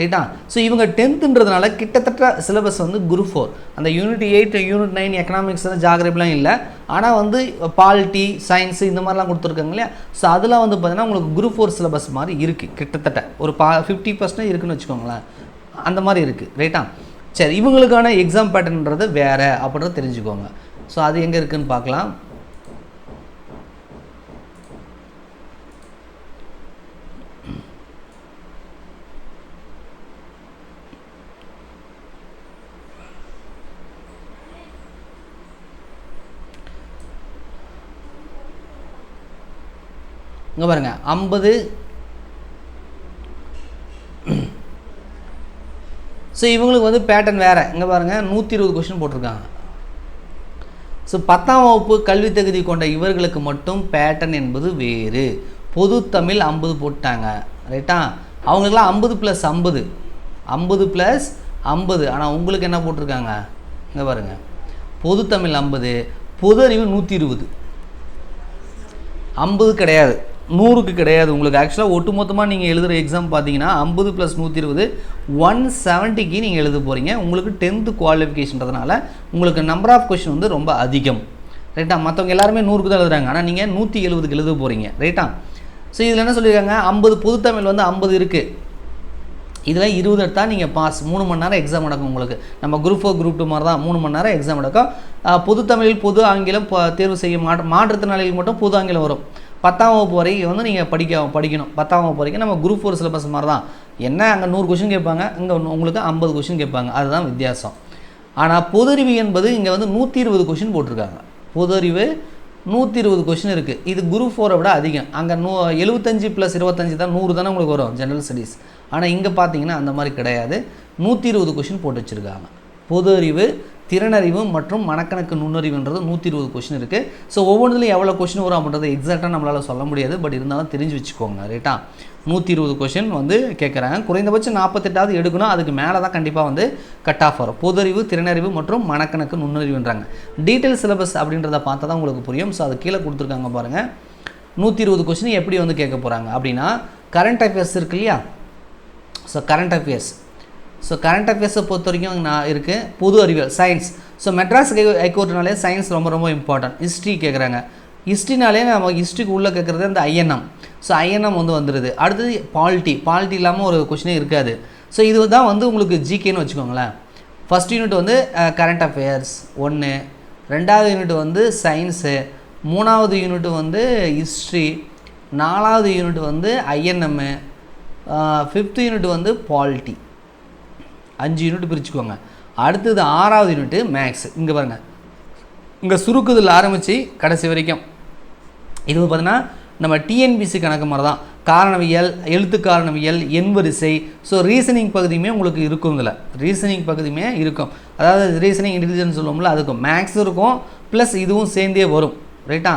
[SPEAKER 1] ரைட்டா ஸோ இவங்க டென்த்துன்றதுனால கிட்டத்தட்ட சிலபஸ் வந்து குரூப் ஃபோர் அந்த unit eight unit nine economics ஜாகிரபிலாம் இல்லை. ஆனால் வந்து பாலிட்டி சயின்ஸ் இந்த மாதிரிலாம் கொடுத்துருக்காங்க இல்லையா? ஸோ அதெல்லாம் வந்து பார்த்தீங்கன்னா உங்களுக்கு குரூப் ஃபோர் சிலபஸ் மாதிரி இருக்குது கிட்டத்தட்ட. ஒரு பா ஃபிஃப்டி பர்சன்ட் இருக்குன்னு வச்சுக்கோங்களேன். அந்த மாதிரி இருக்குது ரைட்டா சரி இவங்களுக்கான எக்ஸாம் பேட்டர்ன்றது வேறு அப்படின்றத தெரிஞ்சுக்கோங்க. ஸோ அது எங்கே இருக்குதுன்னு பார்க்கலாம். இங்கே பாருங்கள் ஐம்பது. ஸோ இவங்களுக்கு வந்து பேட்டர்ன் வேறு. இங்கே பாருங்கள் நூற்றி இருபது கொஷின் போட்டிருக்காங்க. ஸோ பத்தாம் வகுப்பு கல்வி தகுதி கொண்ட இவர்களுக்கு மட்டும் பேட்டர்ன் என்பது வேறு. பொது தமிழ் ஐம்பது போட்டாங்க. ரைட்டா அவங்களுக்குலாம் ஐம்பது ப்ளஸ் ஐம்பது. ஐம்பது ப்ளஸ் ஐம்பது. ஆனால் உங்களுக்கு என்ன போட்டிருக்காங்க? இங்கே பாருங்கள் பொது தமிழ் ஐம்பது. பொது அறிவு நூற்றி இருபது ஐம்பது கிடையாது. நூறுக்கு கிடையாது. உங்களுக்கு ஆக்சுவலாக ஒட்டுமொத்தமாக நீங்கள் எழுதுகிற எக்ஸாம் பார்த்தீங்கன்னா ஐம்பது ப்ளஸ் நூற்றி இருபது ஒன் செவன்ட்டிக்கு நீங்கள் எழுத போகிறீங்க உங்களுக்கு டென்த்து குவாலிஃபிகேஷன்றதுனால உங்களுக்கு நம்பர் ஆஃப் கொஷின் வந்து ரொம்ப அதிகம். ரைட்டா மற்றவங்க எல்லாருமே நூறுக்கு தான் எழுதுறாங்க. ஆனால் நீங்கள் நூற்றி எழுபதுக்கு எழுத போகிறீங்க ரைட்டா ஸோ இதில் என்ன சொல்லியிருக்காங்க ஐம்பது பொதுத்தமிழ் வந்து ஐம்பது இருக்குது இதில் இருபது எடுத்தால் நீங்கள் பாஸ் மூணு மணி நேரம் எக்ஸாம் நடக்கும் உங்களுக்கு. நம்ம குரூப் ஃபோர் குரூப் டூ மாதிரி தான் மூணு மணி நேரம் எக்ஸாம் நடக்கும். ஆஹ் பொது தமிழில் பொது ஆங்கிலம் தேர்வு செய்ய மாற்ற மாற்றுத்திறனாளிகள் மட்டும் பொது ஆங்கிலம் வரும். பத்தாம் வகுப்பு வரைக்கும் வந்து நீங்கள் படிக்க படிக்கணும். பத்தாம் வகுப்பு வரைக்கும் நம்ம குரூப் ஃபோர் சிலபஸ் மாதிரி தான் என்ன அங்கே நூறு கொஷின் கேட்பாங்க? இங்கே உங்களுக்கு ஐம்பது கொஷின் கேட்பாங்க. அதுதான் வித்தியாசம். ஆனால் பொது அறிவு என்பது இங்கே வந்து நூற்றி இருபது கொஷின் போட்டிருக்காங்க. பொது அறிவு நூற்றி இருபது கொஷின் இருக்குது இது குரூப் ஃபோரை விட அதிகம். அங்கே நூ எழுபத்தஞ்சு ப்ளஸ் இருபத்தஞ்சி தான் நூறு தானே உங்களுக்கு வரும் ஜென்ரல் ஸ்டடீஸ் ஆனால் இங்கே பார்த்தீங்கன்னா அந்த மாதிரி கிடையாது. நூற்றி இருபது கொஷின் போட்டு வச்சுருக்காங்க. பொது அறிவு திறனறிவு மற்றும் மனக்கணக்கு நுண்ணறிவுன்றது நூற்றி இருபது கொஷின் இருக்குது ஸோ ஒவ்வொன்றுலையும் எவ்வளோ கொஷின் வரும் அப்படின்றத எக்ஸாக்டாக நம்மளால் சொல்ல முடியாது. பட் இருந்தாலும் தெரிஞ்சு வச்சுக்கோங்க ரைட்டா நூற்றி இருபது கொஷின் வந்து கேட்குறாங்க குறைந்தபட்சம் நாற்பத்தெட்டாவது எடுக்கணும். அதுக்கு மேலே தான் கண்டிப்பாக வந்து கட் ஆஃப் வரும். பொதறிவு திறனறிவு மற்றும் மனக்கணக்கு நுண்ணறிவுன்றாங்க. டீட்டெயில் சிலபஸ் அப்படின்றத பார்த்தா தான் உங்களுக்கு புரியும். ஸோ அது கீழே கொடுத்துருக்காங்க பாருங்கள் நூற்றி இருபது கொஷின் எப்படி வந்து கேட்க போகிறாங்க அப்படின்னா கரண்ட் அஃபேர்ஸ் இருக்கு இல்லையா? So current affairs so current அஃபேர்ஸை பொறுத்த வரைக்கும் நான் இருக்குது பொது அறிவியல் சயின்ஸ் ஸோ மெட்ராஸ் ஹைகோர்ட்னாலே சயின்ஸ் ரொம்ப ரொம்ப இம்பார்ட்டன்ட் ஹிஸ்ட்ரி கேட்குறாங்க ஹிஸ்ட்ரினாலே நம்ம ஹிஸ்ட்ரிக்கு உள்ளே கேட்குறது அந்த ஐஎன்எம் ஸோ ஐஎன்எம் வந்து வந்துடுது அடுத்தது பாலிட்டி பாலிட்டி இல்லாமல் ஒரு கொஷினே இருக்காது. ஸோ இது தான் வந்து உங்களுக்கு ஜிகேன்னு வச்சுக்கோங்களேன். ஃபஸ்ட் யூனிட் வந்து கரண்ட் அஃபேர்ஸ் ஒன்று ரெண்டாவது யூனிட் வந்து சயின்ஸு மூணாவது யூனிட் வந்து ஹிஸ்ட்ரி நாலாவது யூனிட் வந்து ஐஎன்எம்மு ஃபிஃப்த் யூனிட் வந்து பாலிட்டி அஞ்சு யூனிட் பிரிச்சுக்கோங்க. அடுத்தது ஆறாவது யூனிட்டு மேக்ஸ் இங்கே பாருங்கள் இங்கே சுருக்குதில் ஆரம்பித்து கடைசி வரைக்கும். இது பார்த்தீங்கன்னா நம்ம டிஎன்பிசி கணக்கு மாதிரி தான் காரணவியல் எழுத்து காரணவியல் எண்வரிசை ஸோ ரீசனிங் பகுதியுமே உங்களுக்கு இருக்கும் இதில். ரீசனிங் பகுதியுமே இருக்கும். அதாவது ரீசனிங் இன்டெலிஜென்ஸ் சொல்லுவோம்ல அதுக்கும். மேக்ஸ் இருக்கும் ப்ளஸ் இதுவும் சேர்ந்தே வரும். ரைட்டா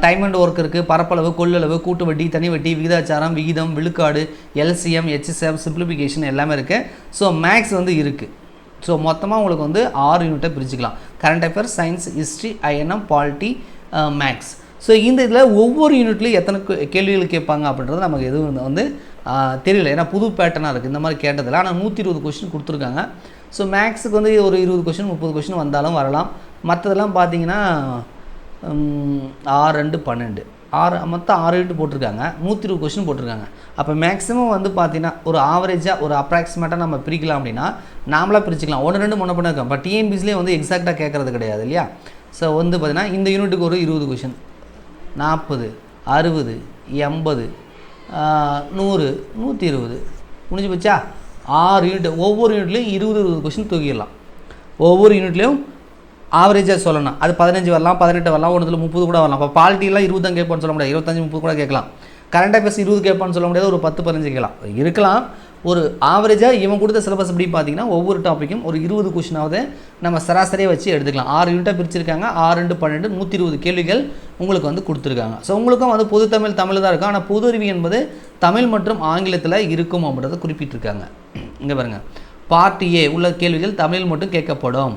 [SPEAKER 1] டைம் அண்ட் ஒர்க் இருக்குது பரப்பளவு கொள்ளளவு கூட்டு வட்டி தனி வட்டி விகிதாச்சாரம் விகிதம் விழுக்காடு எல்சிஎம் ஹெச்எஸ்எம் சிம்பிளிஃபிகேஷன் எல்லாமே இருக்குது ஸோ மேக்ஸ் வந்து இருக்குது ஸோ மொத்தமாக உங்களுக்கு வந்து ஆறு யூனிட்டை பிரிச்சுக்கலாம். Current affairs science history INM polity maths so இந்த இதில் ஒவ்வொரு யூனிட்லையும் எத்தனை கே- கேள்விகள் கேட்பாங்க அப்படின்றது நமக்கு எதுவும் வந்து- தெரியல. ஏன்னா புது பேட்டர்னாக இருக்குது இந்த மாதிரி கேட்டதில்ல. ஆனால் நூற்றி இருபது கொஷின் கொடுத்துருக்காங்க ஸோ மேக்ஸுக்கு வந்து ஒரு இருபது கொஷின் முப்பது கொஷின் வந்தாலும் வரலாம். மற்றதெல்லாம் பார்த்தீங்கன்னா ஆறு ரெண்டு பன்னெண்டு. ஆறு மொத்தம் ஆறு எட்டு போட்டிருக்காங்க. நூற்றி இருபது கொஷின் போட்டிருக்காங்க. அப்போ மேக்ஸிமம் வந்து பார்த்தீங்கன்னா ஒரு ஆவரேஜாக ஒரு அப்ராக்சிமேட்டாக நம்ம பிரிக்கலாம் அப்படின்னா நாமளாக பிரிச்சுக்கலாம். ஒன்று ரெண்டு முன்ன பண்ண இருக்கோம். இப்போ டிஎன்பிசிலே வந்து எக்ஸாக்டாக கேட்குறது கிடையாது இல்லையா? ஸோ வந்து பார்த்தீங்கன்னா இந்த யூனிட்டுக்கு ஒரு இருபது கொஷின் நாற்பது அறுபது எண்பது நூறு நூற்றி இருபது முடிஞ்சு போச்சா? ஆறு யூனிட் ஒவ்வொரு யூனிட்லேயும் இருபது இருபது கொஷின் தூக்கிடலாம். ஒவ்வொரு யூனிட்லேயும் ஆவரேஜாக சொல்லணும். அது பதினஞ்சு வரலாம் பதினெட்டு வரலாம் ஒன்றுல முப்பது கூட வரலாம். இப்போ பாலிட்டிலாம் இருபது தான் கேட்பான்னு சொல்ல முடியாது. இருபத்தஞ்சு முப்பது கூட கேட்கலாம். கரண்ட் அஃபேர்ஸ் இருபது கேட்பான்னு சொல்ல முடியாது. ஒரு பத்து பதினஞ்சு கேட்கலாம். இருக்கலாம். ஒரு ஆவரேஜாக இவன் கொடுத்த சிலபஸ் எப்படி பார்த்தீங்கன்னா ஒவ்வொரு டாப்பிக்கும் ஒரு இருபது கொஷினாவது நம்ம சராசரியாக வச்சு எடுத்துக்கலாம். ஆறு யூனிட்டாக பிரிச்சிருக்காங்க. ஆறு ரெண்டு பன்னெண்டு நூற்றி இருபது கேள்விகள் உங்களுக்கு வந்து கொடுத்துருக்காங்க. ஸோ உங்களுக்கும் வந்து பொது தமிழ் தமிழ் தான் இருக்கும். ஆனால் பொது அறிவு என்பது தமிழ் மற்றும் ஆங்கிலத்தில் இருக்கும் அப்படின்றத குறிப்பிட்டிருக்காங்க. இங்கே பாருங்கள் பார்ட் ஏ உள்ள கேள்விகள் தமிழில் மட்டும் கேட்கப்படும்.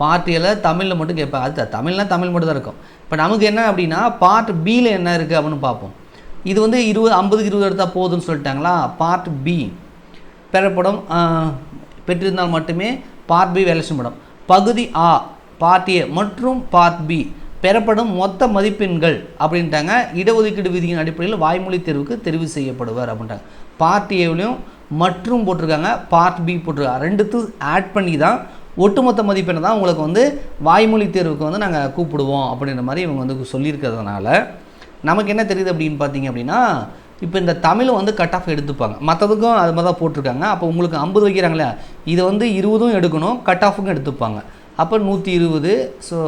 [SPEAKER 1] பார்ட்டியில் தமிழில் மட்டும் கேட்பேன். அது தமிழ்னா தமிழ் மட்டும் தான் இருக்கும். இப்போ நமக்கு என்ன அப்படின்னா பார்ட் பியில் என்ன இருக்குது அப்படின்னு பார்ப்போம். இது வந்து இருபது ஐம்பதுக்கு இருபது எடுத்தால் போதும்னு சொல்லிட்டாங்களா? பார்ட் பி பெறப்படும் பெற்றிருந்தால் மட்டுமே பார்ட் பி வேலை படம். பகுதி ஆ பார்ட் ஏ மற்றும் பார்ட் பி பெறப்படும் மொத்த மதிப்பெண்கள் அப்படின்ட்டாங்க. இடஒதுக்கீடு விதியின் அடிப்படையில் வாய்மொழி தேர்வுக்கு தெரிவு செய்யப்படுவார் அப்படின்ட்டாங்க. பார்ட் ஏவிலையும் மற்றும் போட்டிருக்காங்க. பார்ட் பி போட்டிருக்காங்க. ரெண்டுத்தையும் ஆட் பண்ணி தான் ஒட்டுமொத்த மதிப்பெண்ணை தான் உங்களுக்கு வந்து வாய்மொழி தேர்வுக்கு வந்து நாங்கள் கூப்பிடுவோம் அப்படின்ற மாதிரி இவங்க வந்து சொல்லியிருக்கிறதுனால நமக்கு என்ன தெரியுது அப்படின்னு பார்த்தீங்க அப்படின்னா இப்போ இந்த தமிழ் வந்து கட் ஆஃப் எடுத்துப்பாங்க. மற்றதுக்கும் அது மாதிரி தான் போட்டிருக்காங்க. அப்போ உங்களுக்கு ஐம்பது வைக்கிறாங்களே இதை வந்து இருபதும் எடுக்கணும் கட் ஆஃபுக்கும் எடுத்துப்பாங்க. அப்போ நூற்றி இருபது ஸோ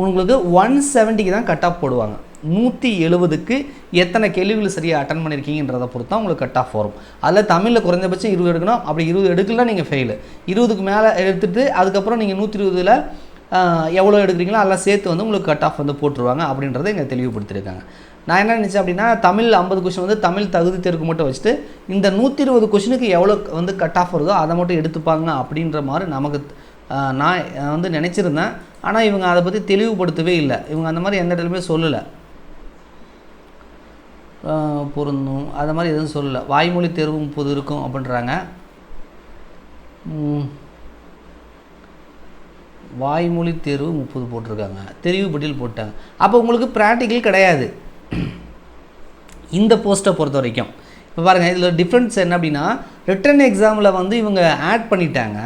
[SPEAKER 1] உங்களுக்கு ஒன் செவன்ட்டிக்கு தான் கட் ஆஃப் போடுவாங்க. நூற்றி எழுபதுக்கு எத்தனை கேள்விகள் சரியாக அட்டன் பண்ணியிருக்கீங்கன்றதை பொறுத்து தான் உங்களுக்கு கட் ஆஃப் வரும். அதில் தமிழில் குறைஞ்சபட்சம் இருபது எடுக்கணும். அப்படி இருபது எடுக்கலாம் நீங்கள் ஃபெயிலு இருபதுக்கு மேலே எடுத்துட்டு அதுக்கப்புறம் நீங்கள் நூற்றி இருபதில் எவ்வளோ எடுக்கிறீங்களோ அதெல்லாம் சேர்த்து வந்து உங்களுக்கு கட் ஆஃப் வந்து போட்டுருவாங்க அப்படின்றத இங்கே தெளிவுபடுத்தியிருக்காங்க. நான் என்ன நினச்சேன் அப்படின்னா தமிழ் ஐம்பது கொஷின் வந்து தமிழ் தகுதி தேர்வுக்கு மட்டும் வச்சுட்டு இந்த நூற்றி இருபது கொஷினுக்கு எவ்வளோ வந்து கட் ஆஃப் வருதோ அதை மட்டும் எடுத்துப்பாங்க அப்படின்ற மாதிரி நமக்கு நான் வந்து நினச்சிருந்தேன். ஆனால் இவங்க அதை பற்றி தெளிவுபடுத்தவே இல்லை. இவங்க அந்த மாதிரி எந்த இடத்துலையுமே சொல்லலை. பொருந்தும். அது மாதிரி எதுவும் சொல்லலை. வாய்மொழி தேர்வு முப்பது இருக்கும் அப்படின்றாங்க. வாய்மொழி தேர்வு முப்பது போட்டிருக்காங்க. தெரிவு பட்டியல் போட்டாங்க. அப்போ உங்களுக்கு ப்ராக்டிக்கல் கிடையாது. இந்த போஸ்ட்டை பொறுத்த வரைக்கும். இப்போ பாருங்கள் இதில் டிஃப்ரென்ஸ் என்ன அப்படின்னா ரிட்டன் எக்ஸாமில் வந்து இவங்க ஆட் பண்ணிட்டாங்க.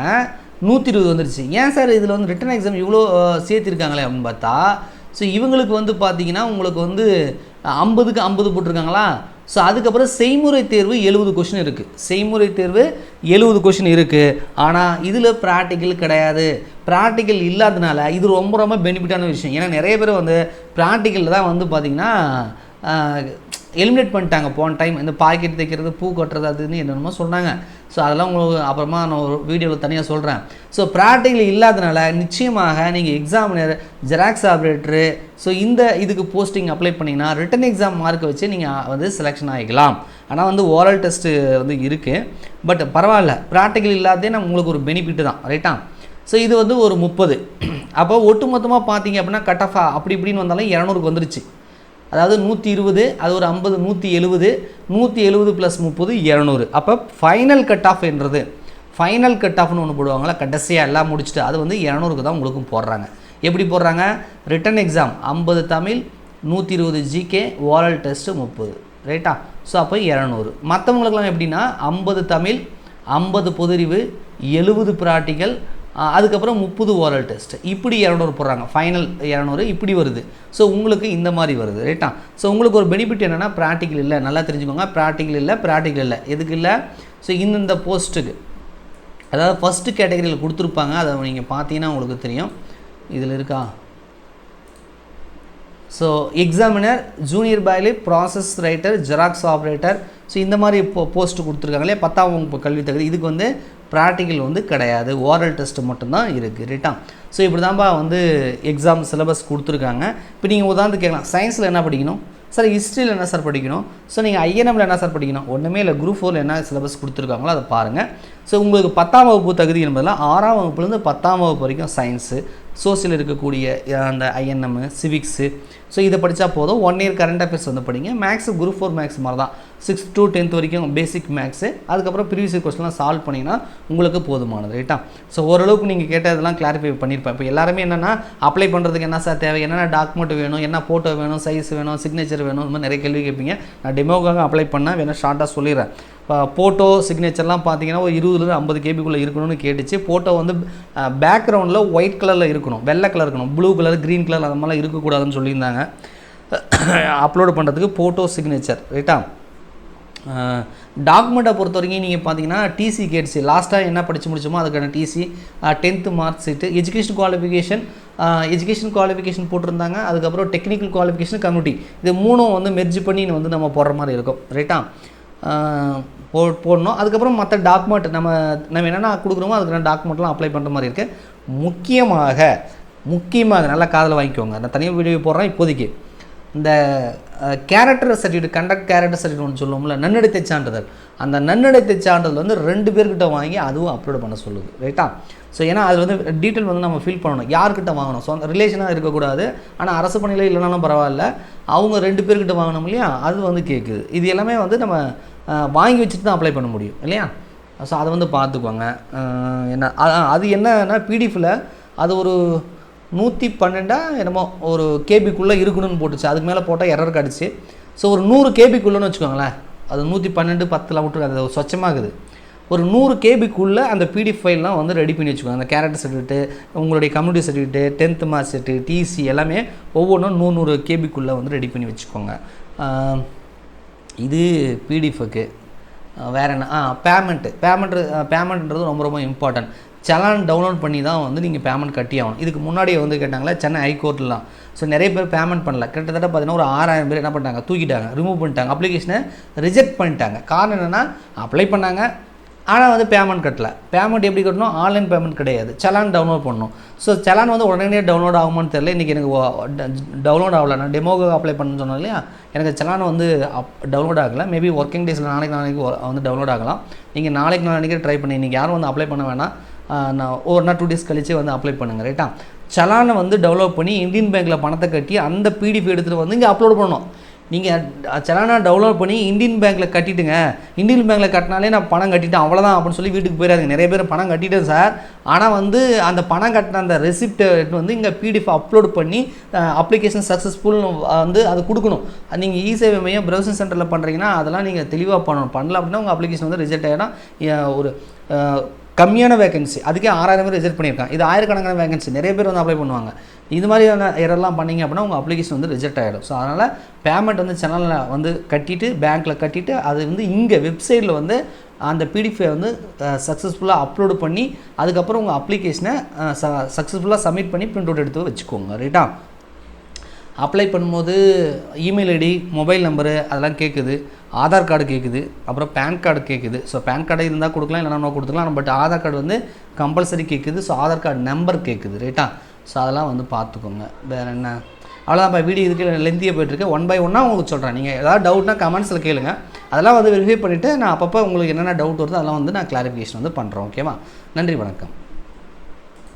[SPEAKER 1] நூற்றி இருபது வந்துருச்சு. ஏன் சார் இதில் வந்து ரிட்டன் எக்ஸாம் இவ்வளோ சேர்த்திருக்காங்களே அப்படின்னு பார்த்தா ஸோ இவங்களுக்கு வந்து பார்த்தீங்கன்னா உங்களுக்கு வந்து ஐம்பதுக்கு ஐம்பது போட்டிருக்காங்களா? ஸோ அதுக்கப்புறம் செய்முறை தேர்வு எழுபது கொஷின் இருக்குது செய்முறை தேர்வு எழுபது கொஷின் இருக்குது ஆனால் இதில் ப்ராக்டிக்கல் கிடையாது. ப்ராக்டிக்கல் இல்லாதனால இது ரொம்ப ரொம்ப பெனிஃபிட்டான விஷயம். ஏன்னா நிறைய பேர் வந்து ப்ராக்டிக்கலில் தான் வந்து பார்த்திங்கன்னா எலிமினேட் பண்ணிட்டாங்க. போன டைம் இந்த பாக்கெட் தைக்கிறது பூ கட்டுறது அதுன்னு என்னென்னமோ சொன்னாங்க. ஸோ அதெல்லாம் உங்களுக்கு அப்புறமா நான் ஒரு வீடியோவில் தனியாக சொல்கிறேன் ஸோ ப்ராக்டிக்கல் இல்லாதனால நிச்சயமாக நீங்கள் எக்ஸாமினர் ஜெராக்ஸ் ஆப்ரேட்டரு ஸோ இந்த இதுக்கு போஸ்டிங் அப்ளை பண்ணிங்கன்னா ரிட்டன் எக்ஸாம் மார்க்கை வச்சு நீங்கள் வந்து செலெக்ஷன் ஆகிக்கலாம் ஆனால் வந்து ஓரல் டெஸ்ட்டு வந்து இருக்குது பட் பரவாயில்ல ப்ராக்டிக்கல் இல்லாதே நம்ம உங்களுக்கு ஒரு பெனிஃபிட்டு தான் ரைட்டா ஸோ இது வந்து ஒரு முப்பது. அப்போ ஒட்டு மொத்தமாக பார்த்தீங்க அப்படின்னா கட் ஆஃப் அப்படி இப்படின்னு வந்தாலும் இரநூறுக்கு வந்துருச்சு. அதாவது நூற்றி இருபது அது ஒரு ஐம்பது நூற்றி எழுபது நூற்றி எழுபது ப்ளஸ் முப்பது இரநூறு. அப்போ ஃபைனல் கட் ஆஃப் என்றது. ஃபைனல் கட் ஆஃப்னு ஒன்று போடுவாங்களா கடைசியாக எல்லாம் முடிச்சுட்டு அது வந்து இரநூறுக்கு தான் உங்களுக்கும் போடுறாங்க. எப்படி போடுறாங்க? ரிட்டன் எக்ஸாம் ஐம்பது தமிழ் நூற்றி இருபது ஜிகே ஓரல் டெஸ்ட்டு முப்பது. ரைட்டா ஸோ அப்போ இரநூறு. மற்றவங்களுக்கெல்லாம் எப்படின்னா ஐம்பது தமிழ் ஐம்பது பொதுறிவு எழுபது பிராட்டிகள் அதுக்கப்புறம் முப்பது ஓரல் டெஸ்ட் இப்படி இரநூறு போடுறாங்க. ஃபைனல் இரநூறு இப்படி வருது. ஸோ உங்களுக்கு இந்த மாதிரி வருது ரைட்டா ஸோ உங்களுக்கு ஒரு பெனிஃபிட் என்னென்னா ப்ராக்டிக்கல் இல்லை. நல்லா தெரிஞ்சுக்கோங்க. ப்ராக்டிக்கல் இல்லை ப்ராக்டிக்கல் இல்லை. எதுக்கு இல்லை? ஸோ இந்தந்த போஸ்ட்டுக்கு அதாவது ஃபஸ்ட்டு கேட்டகரியில் கொடுத்துருப்பாங்க. அதை நீங்கள் பார்த்தீங்கன்னா உங்களுக்கு தெரியும். இதில் இருக்கா? So examiner junior பாய்லி process writer xerox operator so இந்த மாதிரி போ போஸ்ட்டு கொடுத்துருக்காங்க இல்லையா? பத்தாம் வகுப்பு கல்வி தகுதி. இதுக்கு வந்து ப்ராக்டிக்கல் வந்து கிடையாது. ஓரல் டெஸ்ட் மட்டும்தான் இருக்குது ரைட்டா ஸோ இப்படி தான்ப்பா வந்து எக்ஸாம் சிலபஸ் கொடுத்துருக்காங்க. இப்போ நீங்கள் உதாரணத்துக்கு கேட்கலாம். சயின்ஸில் என்ன படிக்கணும்? சார் ஹிஸ்ட்ரியில் என்ன சார் படிக்கணும்? ஸோ நீங்கள் ஐஎன்எம்ல என்ன சார் படிக்கணும்? ஒன்றுமே இல்லை. குரூப் ஃபோரில் என்ன சிலபஸ் கொடுத்துருக்காங்களோ அதை பாருங்கள் ஸோ உங்களுக்கு பத்தாம் வகுப்பு தகுதி என்பதில் ஆறாம் வகுப்புலேருந்து பத்தாம் வகுப்பு வரைக்கும் சயின்ஸு சோசியல் இருக்கக்கூடிய அந்த ஐஎன்எம் சிவிக்ஸு ஸோ இதை படித்தா போதும். ஒன் இயர் கரண்ட் அஃபேர்ஸ் வந்து படிங்க. மேக்ஸ் குரூப் ஃபோர் மேக்ஸ் மாதிரி தான் சிக்ஸ் டு டென்த் வரைக்கும் பேசிக் மேக்ஸு அதுக்கப்புறம் ப்ரீவியஸ் கொஸ்டின்லாம் சால்வ் பண்ணிங்கன்னா உங்களுக்கு போதுமானது ரைட்டா ஸோ ஓரளவுக்கு நீங்கள் கேட்டதெல்லாம் கிளாரிஃபை பண்ணியிருப்பேன் இப்போ எல்லாருமே என்னென்னா அப்ளை பண்ணுறதுக்கு என்ன சார் தேவை? என்னென்ன டாக்குமெண்ட் வேணும்? என்ன ஃபோட்டோ வேணும்? சைஸ் வேணும்? சிக்னேச்சர் வேணும்? இந்த மாதிரி நிறைய கேள்வி கேட்பீங்க. நான் டெமோக்காக அப்ளை பண்ணால் வேணால் ஷார்ட்டாக சொல்லிடுறேன். இப்போ ஃபோட்டோ சிக்னேச்சர்லாம் பார்த்தீங்கன்னா ஒரு இருபதுலேருந்து ஐம்பது கேபிக்குள்ளே இருக்கணும்னு கேட்டுச்சு. ஃபோட்டோ வந்து பேக்ரவுண்டில் ஒயிட் கலரில் இருக்கணும். வெள்ளை கலர் இருக்கணும். ப்ளூ கலர் க்ரீன் கலர் அந்த மாதிரிலாம் இருக்கக்கூடாதுன்னு சொல்லியிருந்தாங்க. அப்லோடு பண்ணுறதுக்கு ஃபோட்டோ சிக்னேச்சர் ரைட்டா டாக்குமெண்ட்டை பொறுத்த வரைக்கும் நீங்கள் பார்த்தீங்கன்னா டிசி கேட்ஸு லாஸ்ட்டாக என்ன படித்து முடிச்சோமோ அதுக்கான TC tenth mark sheet education qualification education qualification போட்டிருந்தாங்க. அதுக்கப்புறம் டெக்னிக்கல் குவாலிஃபிகேஷன் கம்யூனிட்டி இது மூணும் வந்து மெர்ஜ் பண்ணி வந்து நம்ம போடுற மாதிரி இருக்கும். ரைட்டா போ போடணும். அதுக்கப்புறம் மற்ற டாக்குமெண்ட் நம்ம நம்ம என்னென்ன கொடுக்குறோமோ அதுக்கான டாக்குமெண்ட்லாம் அப்ளை பண்ணுற மாதிரி இருக்குது முக்கியமாக முக்கியமாக நல்லா காதில் வாங்கிக்கோங்க. நான் தனியாக வீடியோ போடுறேன். இப்போதைக்கு இந்த character certificate conduct character certificate ஒன்று சொல்லுவோம்ல நன்னடத்தை சான்றிதழ். அந்த நன்னடத்தை சான்றிதழ் வந்து ரெண்டு பேர்கிட்ட வாங்கி அதுவும் அப்லோட் பண்ண சொல்லுது. ரைட்டா ஸோ ஏன்னா அது வந்து டீட்டெயில் வந்து நம்ம ஃபில் பண்ணணும். யார்கிட்ட வாங்கணும்? சொந்த ரிலேஷனாக இருக்கக்கூடாது. ஆனால் அரசு பணியில் இல்லைனாலும் பரவாயில்ல. அவங்க ரெண்டு பேர்கிட்ட வாங்கணும் இல்லையா? அது வந்து கேட்குது இது எல்லாமே வந்து நம்ம வாங்கி வச்சுட்டு தான் அப்ளை பண்ண முடியும் இல்லையா? ஸோ அதை வந்து பார்த்துக்கோங்க. என்ன அது என்னன்னா பிடிஎஃபில் அது ஒரு நூற்றி பன்னெண்டா என்னமோ ஒரு கேபிக்குள்ளே இருக்கணும்னு போட்டுச்சு. அதுக்கு மேலே போட்டால் எரர் கிடச்சி ஸோ ஒரு நூறு கேபிக்குள்ளேன்னு வச்சுக்கோங்களேன். அது நூற்றி பன்னெண்டு பத்தில் விட்டு அது சொச்சமாகுது. ஒரு நூறு கேபிக்குள்ளே அந்த பிடிஎஃப் ஃபைல்லாம் வந்து ரெடி பண்ணி வச்சுக்கோங்க. அந்த கேரக்டர் சர்டிஃபிகேட்டு உங்களுடைய community certificate tenth mark certificate TC எல்லாமே ஒவ்வொன்றும் நூறு நூறு கேபிக்குள்ளே வந்து ரெடி பண்ணி வச்சுக்கோங்க. இது பிடிஎஃப்க்கு வேறு என்ன? ஆ பேமெண்ட்டு பேமெண்ட்டு பேமெண்ட்ன்றது ரொம்ப ரொம்ப இம்பார்ட்டன்ட் சலான் டவுன்லோட் பண்ணி தான் வந்து நீங்கள் பேமெண்ட் கட்டி ஆகணும். இதுக்கு முன்னாடியே வந்து கேட்டாங்களே சென்னை ஹைகோர்ட்லாம் ஸோ நிறைய பேர் பேமெண்ட் பண்ணல. கிட்டத்தட்ட பார்த்தீங்கன்னா ஒரு ஆறாயிரம் பேர் என்ன பண்ணிட்டாங்க? தூக்கிட்டாங்க. ரிமூவ் பண்ணிட்டாங்க. அப்ளிகேஷனை ரிஜெக்ட் பண்ணிட்டாங்க. காரணம் என்னென்னா அப்ளை பண்ணாங்க. ஆனால் வந்து பேமெண்ட் கட்டலை. பேமெண்ட் எப்படி கட்டணும்? ஆன்லைன் பேமெண்ட் கிடையாது. சலான் டவுன்லோட் பண்ணணும். ஸோ சலான் வந்து உடனே டவுன்லோட் ஆகுமான்னு தெரியல. இன்றைக்கி எனக்கு டவுன்லோட் ஆகலை. நான் டெமோக்கு அப்ளை பண்ண சொன்னேன் இல்லையா? எனக்கு சலான் வந்து அப் டவுன்லோட் ஆகலை. மேபி ஒர்க்கிங் டேஸில் நாளைக்கு நாளைக்கு வந்து டவுன்லோட் ஆகலாம். நீங்கள் நாளைக்கு நாளைக்கு ட்ரை பண்ணி இன்றைக்கி யாரும் வந்து அப்ளை பண்ண வேணாம். நான் ஒரு நாள் டூ டேஸ் கழிச்சு வந்து அப்ளை பண்ணுங்கள் ரைட்டா சலானை வந்து டெவலப் பண்ணி இந்தியன் பேங்க்கில் பணத்தை கட்டி அந்த பிடிஎஃப் எடுத்துகிட்டு வந்து இங்கே அப்லோட் பண்ணணும். நீங்கள் செலானா டவுன்லோட் பண்ணி இந்தியன் பேங்க்கில் கட்டிட்டுங்க. இந்தியன் பேங்க்கில் கட்டினாலே நான் பணம் கட்டிட்டேன் அவ்வளோதான் அப்படின்னு சொல்லி வீட்டுக்கு போயிடாதுங்க. நிறைய பேர் பணம் கட்டிட்டேன் சார். ஆனால் வந்து அந்த பணம் கட்டின அந்த ரெசிப்டை வந்து இங்கே பிடிஎஃப் அப்லோட் பண்ணி அப்ளிகேஷன் சக்ஸஸ்ஃபுல்னு வந்து அது கொடுக்கணும். நீங்கள் இ சேவை மையம் ப்ரௌசிங் சென்டரில் பண்ணுறீங்கன்னா அதெல்லாம் நீங்கள் தெளிவாக பண்ணணும். பண்ணல அப்படின்னா உங்கள் அப்ளிகேஷன் வந்து ரிஜெக்ட் ஆகிடும் ஒரு கம்மியான வேகன்சி அதுக்கே ஆறாயிரம் பேர் ரிஜெக்ட் பண்ணியிருக்காங்க. இது ஆயிரக்கணக்கான வேகன்சி நிறைய பேர் வந்து அப்ளை பண்ணுவாங்க. இது மாதிரியான எரெல்லாம் பண்ணிங்க அப்படின்னா உங்கள் அப்ளிகேஷன் வந்து ரிஜெக்ட் ஆகிடும் ஸோ அதனால் பேமெண்ட் வந்து சேனலில் வந்து கட்டிட்டு பேங்க்கில் கட்டிட்டு அது வந்து இங்கே வெப்சைட்டில் வந்து அந்த பிடிஎஃபை வந்து சக்ஸஸ்ஃபுல்லாக அப்லோடு பண்ணி அதுக்கப்புறம் உங்கள் அப்ளிகேஷனை சக்ஸஸ்ஃபுல்லாக சப்மிட் பண்ணி பிரிண்ட் அவுட் எடுத்து வச்சுக்கோங்க. ரைட்டா அப்ளை பண்ணும்போது இமெயில் ஐடி மொபைல் நம்பரு அதெல்லாம் கேட்குது ஆதார் கார்டு கேட்குது அப்புறம் பேன் கார்டு கேட்குது ஸோ பேன் கார்டு இருந்தால் கொடுக்கலாம் இல்லைனா கொடுத்துக்கலாம் பட் ஆதார் கார்டு வந்து கம்பல்சரி கேட்குது ஸோ ஆதார் கார்டு நம்பர் கேட்குது ரைட்டா ஸோ அதெல்லாம் வந்து பார்த்துக்கோங்க. வேறு என்ன? அவ்வளோதான் இப்போ வீடியோ இதுக்கு லெந்தியாக போயிட்டுருக்கு. ஒன் பை ஒன்னாக உங்களுக்கு சொல்கிறேன் நீங்கள் ஏதாவது டவுட்னா கமெண்ட்ஸில் கேளுங்க. அதெல்லாம் வந்து வெரிஃபை பண்ணிவிட்டு நான் அப்பப்போ உங்களுக்கு என்னென்ன டவுட் வருதோ அதெல்லாம் வந்து நான் கிளாரிஃபிகேஷன் வந்து பண்ணுறேன் ஓகேவா நன்றி வணக்கம்.